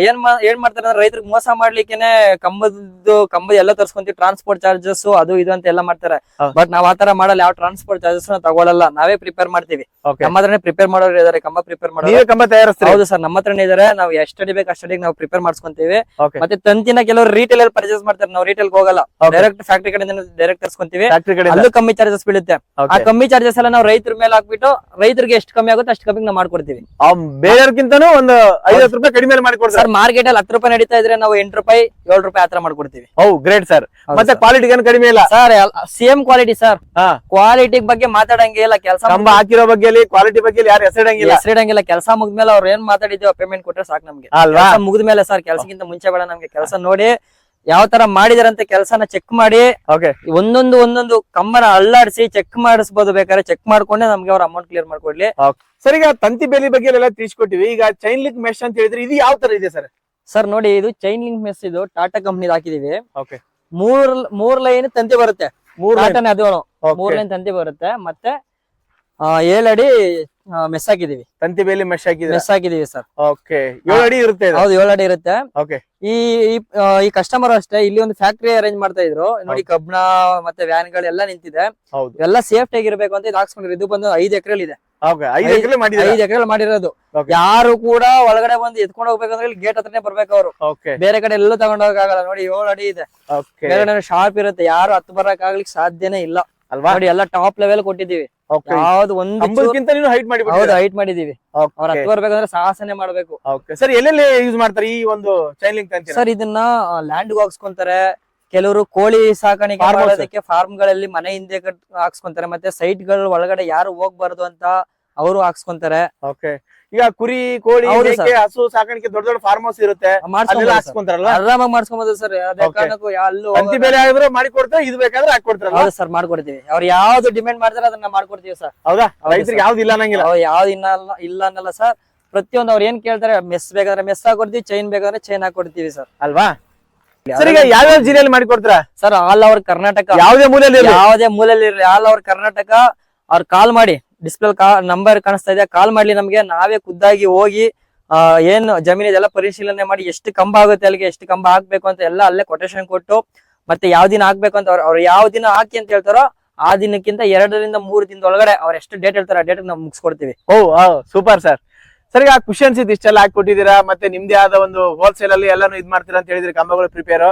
ಏನ್ ಮಾ- ಏನ್ ಮಾಡ್ತಾರೆ ಅಂದ್ರೆ ರೈತರಿಗೆ ಮೋಸ ಮಾಡ್ಲಿಕ್ಕೆ ಕಂಬದ್ದು ಕಂಬ ಎಲ್ಲ ತರ್ಸ್ಕೊಂತೀವಿ ಟ್ರಾನ್ಸ್ಪೋರ್ಟ್ ಚಾರ್ಜಸ್ ಅದು ಇದು ಅಂತ ಎಲ್ಲ ಮಾಡ್ತಾರೆ. ಬಟ್ ನಾವ್ ಆತರ ಮಾಡಲ್ಲ ಯಾವ ಟ್ರಾನ್ಸ್ಪೋರ್ಟ್ ಚಾರ್ಜಸ್ ತಗೊಳ್ಳಲ್ಲ ನಾವೇ ಪ್ರಿಪೇರ್ ಮಾಡ್ತೀವಿ. ನಮ್ಮ ಹತ್ರನೇ ಪ್ರಿಪೇರ್ ಮಾಡೋರು ಇದಾರೆ ಕಂಬ ಪ್ರಿಪೇರ್ ನೀವೇ ಕಂಬ ತಯಾರಿಸ್ತಾರೆ? ಹೌದು ಸರ್ ನಮ್ಮ ಹತ್ರನೇ ಇದಾರೆ. ನಾವು ಎಷ್ಟಡಿ ಬೇಕು ಅಷ್ಟಡಿಗೆ ನಾವು ಪ್ರಿಪೇರ್ ಮಾಡ್ಸ್ಕೊಂತೀವಿ. ಮತ್ತೆ ತಂತಿನ ಕೆಲವರು ರೀಟೇಲ್ ಅಲ್ಲಿ ಪರ್ಚೇಸ್ ಮಾಡ್ತಾರೆ. ನಾವು ರೀಟೇಲ್ ಹೋಗಲ್ಲ. ಡೈರೆಕ್ಟ್ ಫ್ಯಾಕ್ಟ್ರಿ ಕಡೆಯಿಂದ ಡೈರೆಕ್ಟ್ ತರ್ಸ್ಕೊಂತೀವಿ. ಫ್ಯಾಕ್ಟ್ರಿ ಕಡೆ ಅಲ್ಲೂ ಕಮ್ಮಿ ಚಾರ್ಜಸ್ ಬೀಳುತ್ತೆ. ಆ ಕಮ್ಮಿ ಚಾರ್ಜಸ್ ಎಲ್ಲ ನಾವು ರೈತರ ಮೇಲೆ ಹಾಕ್ಬಿಟ್ಟು ರೈತರಿಗೆ ಎಷ್ಟು ಕಮ್ಮಿ ಆಗುತ್ತೆ ಅಷ್ಟು ಕಮ್ಮಿ ನಾವು ಮಾಡ್ಕೊಡ್ತೀವಿ. ಬೇರೆಯವ್ರಕ್ಕಿಂತಾನು ಒಂದು ಐವತ್ತು ರೂಪಾಯಿ ಕಡಿಮೆ ಮಾಡಿ ಕೊಡ್ತಾರೆ ಸರ್ ಮಾರ್ಕೆಟ್ ಅಲ್ಲಿ ಹತ್ತು ರೂಪಾಯಿ ನಡೀತಾ ಇದ್ರೆ ನಾವು ಎಂಟು ರೂಪಾಯಿ ಏಳು ರೂಪಾಯಿ ಆತರ ಮಾಡ್ಕೊಡ್ತೀವಿ. ಹೌ ಗ್ರೇಟ್ ಸರ್ ಮತ್ತೆ. ಕ್ವಾಲಿಟಿ ಏನು ಕಡಿಮೆ ಇಲ್ಲ. Sir same quality sir quality ಬಗ್ಗೆ ಮಾತಾಡಂಗೆ ಇಲ್ಲ ಕೆಲಸ ಕಂಬ ಹಾಕಿರೋ ಬಗ್ಗೆ ಕ್ವಾಲಿಟಿ ಬಗ್ಗೆ ಯಾರು ಹೆಸರಿಡಂಗಿಲ್ಲ. ಹೆಸರಿಡಂಗಿಲ್ಲ ಕೆಲಸ ಮುಗಿದ್ಮೇಲೆ ಅವ್ರು ಏನ್ ಮಾತಾಡಿದೀವಿ ಪೇಮೆಂಟ್ ಕೊಟ್ರೆ ಸಾಕು ನಮ್ಗೆ. ಅಲ್ವಾ? ಮುಗಿದ್ಮೇಲೆ ಸರ್ ಕೆಲಸಕ್ಕಿಂತ ಮುಂಚೆ ಬೇಡ ನಮ್ಗೆ ಕೆಲಸ ನೋಡಿ ಯಾವ ತರ ಮಾಡಿದಾರಂತ ಕೆಲಸನ ಚೆಕ್ ಮಾಡಿ ಓಕೆ ಒಂದೊಂದು ಒಂದೊಂದು ಕಂಬನ ಅಲ್ಲಾಡಿಸಿ ಚೆಕ್ ಮಾಡಿಸ್ಬೋದು ಬೇಕಾದ್ರೆ ಚೆಕ್ ಮಾಡ್ಕೊಂಡೆ ನಮ್ಗೆ ಅವ್ರ ಅಮೌಂಟ್ ಕ್ಲಿಯರ್ ಮಾಡ್ಕೊಡ್ಲಿ. ಸರ್ ಈಗ ತಂತಿ ಬೇಲಿ ಬಗ್ಗೆ ಎಲ್ಲ ತಿಳಿಸ್ಕೊಟ್ಟಿವಿ. ಈಗ ಚೈನ್ ಲಿಂಕ್ ಮೆಶ್ ಅಂತ ಹೇಳಿದ್ರೆ ಇದು ಯಾವ ತರ ಇದೆ ಸರ್? ಸರ್ ನೋಡಿ ಇದು ಚೈನ್ ಲಿಂಕ್ ಮೆಸ್ ಇದು ಟಾಟಾ ಕಂಪ್ನಿ ಹಾಕಿದೀವಿ. ಓಕೆ. ಮೂರ್ ಮೂರ್ ಲೈನ್ ತಂತಿ ಬರುತ್ತೆ. ಮೂರ್ ಅದು. ಮೂರ್ ಲೈನ್ ತಂತಿ ಬರುತ್ತೆ. ಮತ್ತೆ ಏಳ್ ಅಡಿ ಮೆಸ್ ಹಾಕಿದೀವಿ. ತಂತಿ ಬೇಲಿ ಮೆಶ್ ಹಾಕಿದ್ರೆ ಮೆಸ್ ಹಾಕಿದೀವಿ ಸರ್. ಓಕೆ. ಏಳು ಅಡಿ ಇರುತ್ತೆ ಇದು? ಹೌದು ಏಳ್ ಅಡಿ ಇರುತ್ತೆ. ಓಕೆ. ಈ ಈ, ಆ, ಈ ಕಸ್ಟಮರ್ ಅಷ್ಟೇ ಇಲ್ಲಿ ಒಂದು ಫ್ಯಾಕ್ಟರಿ ಅರೇಂಜ್ ಮಾಡ್ತಾ ಇದ್ರು. ನೋಡಿ ಕಬ್ಣ ಮತ್ತೆ ವ್ಯಾನ್ ಗಳೆಲ್ಲ ನಿಂತಿದೆ. ಹೌದು. ಎಲ್ಲ ಸೇಫ್ಟಿ ಆಗಿರ್ಬೇಕು ಅಂತ ಇದು ಹಾಕ್ಸ್ಕೊಂಡಿರೋ ಇದು ಬಂದು ಐದು ಎಕರೆ ಇದೆ. ಓಕೆ. ಐದು ಐದು- ಎಕರೆ ಮಾಡಿದ್ರೆ ಐದ್ ಎಕರೆ ಮಾಡಿರೋದು. Okay. ಯಾರು ಕೂಡ ಒಳಗಡೆ ಬಂದು ಎತ್ಕೊಂಡು ಹೋಗ್ಬೇಕಂದ್ರೆ ಇಲ್ಲಿ ಗೇಟ್ ಹತ್ರನೇ ಬರ್ಬೇಕು ಅವರು. ಓಕೆ. ಬೇರೆ ಕಡೆ ಎಲ್ಲೂ ತಗೊಂಡ್ ಹೋಗಕ್ಕಾಗಲ್ಲ. ನೋಡಿ ಏಳು ಅಡಿ ಇದೆ. ಓಕೆ. ಶಾರ್ಪ್ ಇರುತ್ತೆ. ಯಾರು ಹತ್ತು ಬರಕ್ ಆಗ್ಲಿಕ್ಕೆ ಸಾಧ್ಯನೇ ಇಲ್ಲ. ಅಲ್ವಾ? ನೋಡಿ ಎಲ್ಲ ಟಾಪ್ ಲೆವೆಲ್ ಕೊಟ್ಟಿದ್ದೀವಿ. ಯಾವ್ದು ಒಂದು ನೀನು ಹೈಟ್ ಮಾಡಿ ಹೌದು ಹೈಟ್ ಮಾಡಿದೀವಿ ಅವ್ರ ಹತ್ತು ಬರ್ಬೇಕಂದ್ರೆ ಸಾಹಸನೆ ಮಾಡ್ಬೇಕು. ಸರ್ ಎಲ್ಲೆಲ್ಲಿ ಯೂಸ್ ಮಾಡ್ತಾರೆ ಈ ಒಂದು ಚೈನ್ ಲಿಂಕ್ ತಂತಿ ಸರ್ ಇದನ್ನ ಲ್ಯಾಂಡ್ ಹಾಕ್ಸ್ಕೊಂತಾರೆ. ಕೆಲವರು ಕೋಳಿ ಸಾಕಾಣಿಕೆ Farmers. ಮಾಡೋದಕ್ಕೆ ಫಾರ್ಮ್ಗಳಲ್ಲಿ ಮನೆ ಹಿಂದೆ ಕಟ್ ಹಾಕ್ಸ್ಕೊಂತಾರೆ. ಮತ್ತೆ ಸೈಟ್ಗಳ ಒಳಗಡೆ ಯಾರು ಹೋಗ್ಬಾರ್ದು ಅಂತ ಅವರು ಹಾಕ್ಸ್ಕೊಂತಾರೆ. ಓಕೆ ಈಗ ಕುರಿ ಕೋಳಿ ಮೇಕೆ ಹಸು ಸಾಕಾಣಿಕೆ ದೊಡ್ಡ ದೊಡ್ಡ ಫಾರ್ಮ್ ಹೌಸ್ ಇರುತ್ತೆ. ಅಲ್ಲೆಲ್ಲ. ಹಾಕ್ಸ್ಕೊಂತಾರಲ್ಲ? ಆರಾಮಾಗಿ ಮಾಡ್ಸ್ಕೊಂಬೋದು ಸರ್. ಅದೇ Okay. ಕಾರಣಕ್ಕೂ ಅಲ್ಲೂ ತಂತಿ ಬೇರೆ ಆಗಿದ್ರೆ ಮಾಡಿ ಕೊಡ್ತಾರೆ ಇದು ಬೇಕಾದ್ರೆ ಹಾಕೊಡ್ತಾರಲ್ಲ ಹೌದು ಸರ್ ಮಾಡ್ಕೊಡ್ತೀವಿ ಅವ್ರು ಯಾವ್ದು ಡಿಮ್ಯಾಂಡ್ ಮಾಡ್ತಾರೆ ಅದನ್ನ ಮಾಡ್ಕೊಡ್ತೀವಿ ಸರ್. ಹೌದಾ? ರೈತರಿಗೆ. ಯಾವ್ದು ಇಲ್ಲ ಅನ್ನಂಗಿಲ್ಲ. ಅವ್ರು ಯಾವ್ದು ಇನ್ನ ಅಲ್ಲ- ಇಲ್ಲ ಅನ್ನಲ್ಲ ಸರ್. ಪ್ರತಿಯೊಂದು ಅವ್ರು ಏನ್ ಕೇಳ್ತಾರೆ ಮೆಸ್ ಬೇಕಾದ್ರೆ ಮೆಸ್ ಹಾಕೊಡ್ತೀವಿ ಚೈನ್ ಬೇಕಾದ್ರೆ ಚೈನ್ ಹಾಕೊಡ್ತೀವಿ ಸರ್. ಅಲ್ವಾ? ಸರ್ ಈಗ ಯಾವ್ಯಾವ ಜಿಲ್ಲೆಯಲ್ಲಿ ಮಾಡಿ ಕೊಡ್ತೀರಾ? Sir all over Karnataka. ಯಾವ್ದೇ ಮೂಲೆಯಲ್ಲಿ ಇರ್ಲಿ. ಯಾವುದೇ ಮೂಲೆಯಲ್ಲಿ ಇರಲಿ ಆಲ್ ಓವರ್ ಕರ್ನಾಟಕ. ಅವ್ರು ಕಾಲ್ ಮಾಡಿ. ಡಿಸ್ಪ್ಲೇ ನಂಬರ್ ಕಾಣಿಸ್ತಾ ಇದೆ. ಕಾಲ್ ಮಾಡ್ಲಿ ನಮ್ಗೆ. ನಾವೇ ಖುದ್ದಾಗಿ ಹೋಗಿ ಏನು ಜಮೀನು ಇದೆಲ್ಲ ಪರಿಶೀಲನೆ ಮಾಡಿ ಎಷ್ಟು ಕಂಬ ಆಗುತ್ತೆ ಅಲ್ಲಿಗೆ ಎಷ್ಟು ಕಂಬ ಹಾಕ್ಬೇಕು ಅಂತ ಎಲ್ಲ ಅಲ್ಲೇ ಕೊಟೇಶನ್ ಕೊಟ್ಟು ಮತ್ತೆ ಯಾವ ದಿನ ಹಾಕ್ಬೇಕು ಅಂತ ಅವ್ರು ಅವ್ರು ಯಾವ ದಿನ ಹಾಕಿ ಅಂತ ಹೇಳ್ತಾರೋ ಆ ದಿನಕ್ಕಿಂತ ಎರಡರಿಂದ ಮೂರು ದಿನದ ಒಳಗಡೆ ಅವ್ರು ಎಷ್ಟು ಡೇಟ್ ಹೇಳ್ತಾರೆ ಆ ಡೇಟ್ ನಾವು ಮುಗಿಸ್ಕೊಡ್ತೀವಿ. ಓ ಸೂಪರ್ ಸರ್ ಸರಿ ಆ ಖುಷಿ ಅನ್ಸಿದ್ ಇಷ್ಟೆಲ್ಲ ಹಾಕ್ಬಿಟ್ಟಿದ್ದೀರಾ? ಮತ್ತೆ ನಿಮ್ದೇ ಆದ ಒಂದು ಹೋಲ್ಸೇಲ್ ಅಲ್ಲಿ ಎಲ್ಲಾನು ಇದ್ ಮಾಡ್ತೀರಾ ಅಂತ ಹೇಳಿದ್ರಿ ಕಂಬಗಳು ಪ್ರಿಪೇರ್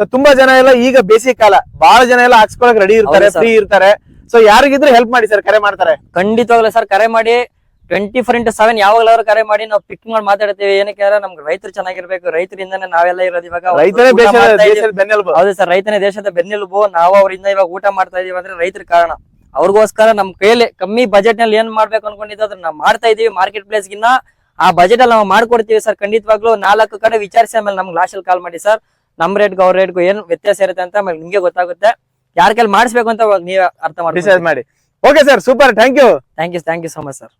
ಸೊ ತುಂಬಾ ಜನ ಎಲ್ಲ ಈಗ ಬೇಸಿಗೆ ಕಾಲ ಬಹಳ ಜನ ಎಲ್ಲ ಹಾಕ್ಸ್ಕೊಳಕ್ ರೆಡಿ ಇರ್ತಾರೆ ಫ್ರೀ ಇರ್ತಾರೆ. ಸೊ ಯಾರಿಗಿದ್ರೆ ಹೆಲ್ಪ್ ಮಾಡಿ ಸರ್ ಕರೆ ಮಾಡ್ತಾರೆ? ಖಂಡಿತವಾಗ್ಲೂ ಸರ್ ಕರೆ ಮಾಡಿ. ಟ್ವೆಂಟಿ ಫೋರ್ ಇಂಟು ಸೆವೆನ್ ಯಾವಾಗ್ಲಾದ್ರು ಕರೆ ಮಾಡಿ. ನಾವು ಪಿಕ್ ಮಾಡಿ ಮಾತಾಡ್ತೀವಿ. ಏನಕ್ಕೆ ಅಂದ್ರೆ ನಮ್ಗೆ ರೈತರು ಚೆನ್ನಾಗಿರ್ಬೇಕು. ರೈತರಿಂದನೇ ನಾವೆಲ್ಲ ಇರೋದು ಇವಾಗ ರೈತನೇ ಊಟ ದೇಶದ ಮಾಡ್ತಾ ಇದೀವಿ. ದೇಶದ ಬೆನ್ನೆಲುಬು. ಹೌದು ಸರ್ ರೈತನೇ ದೇಶದ ಬೆನ್ನೆಲುಬು. ನಾವು ಅವರಿಂದ ಇವಾಗ ಊಟ ಮಾಡ್ತಾ ಇದೀವಿ ಅಂದ್ರೆ ರೈತರ ಕಾರಣ. ಅವ್ರಿಗೋಸ್ಕರ ನಮ್ ಕೈಯಲ್ಲಿ ಕಮ್ಮಿ ಬಜೆಟ್ನಲ್ಲಿ ಏನ್ ಮಾಡ್ಬೇಕು ಅನ್ಕೊಂಡಿದ್ದು ಅದನ್ನ ನಾವು ಮಾಡ್ತಾ ಇದೀವಿ ಮಾರ್ಕೆಟ್ ಪ್ಲೇಸ್ ಗಿನ್ನ ಆ ಬಜೆಟ್ ಅಲ್ಲಿ ನಾವು ಮಾಡ್ಕೊಡ್ತೀವಿ ಸರ್ ಖಂಡಿತವಾಗ್ಲೂ ನಾಲ್ಕು ಕಡೆ ವಿಚಾರಿಸಿ ಆಮೇಲೆ ನಮ್ಗೆ ಲಾಸ್ಟ್ ಅಲ್ಲಿ ಕಾಲ್ ಮಾಡಿ ಸರ್ ನಮ್ ರೇಟ್ಗೂ ಅವ್ರ ರೇಟ್ಗೂ ಏನ್ ವ್ಯತ್ಯಾಸ ಇರುತ್ತೆ ಅಂತ ಆಮೇಲೆ ನಿಮ್ಗೆ ಗೊತ್ತಾಗುತ್ತೆ. ಯಾರ ಕೈಲಿ ಮಾಡಿಸ್ಬೇಕು ಅಂತ ನೀವೇ ಅರ್ಥ ಮಾಡಿ ಡಿಸೈಡ್ ಮಾಡಿ. Okay sir super thank you thank you thank you so much sir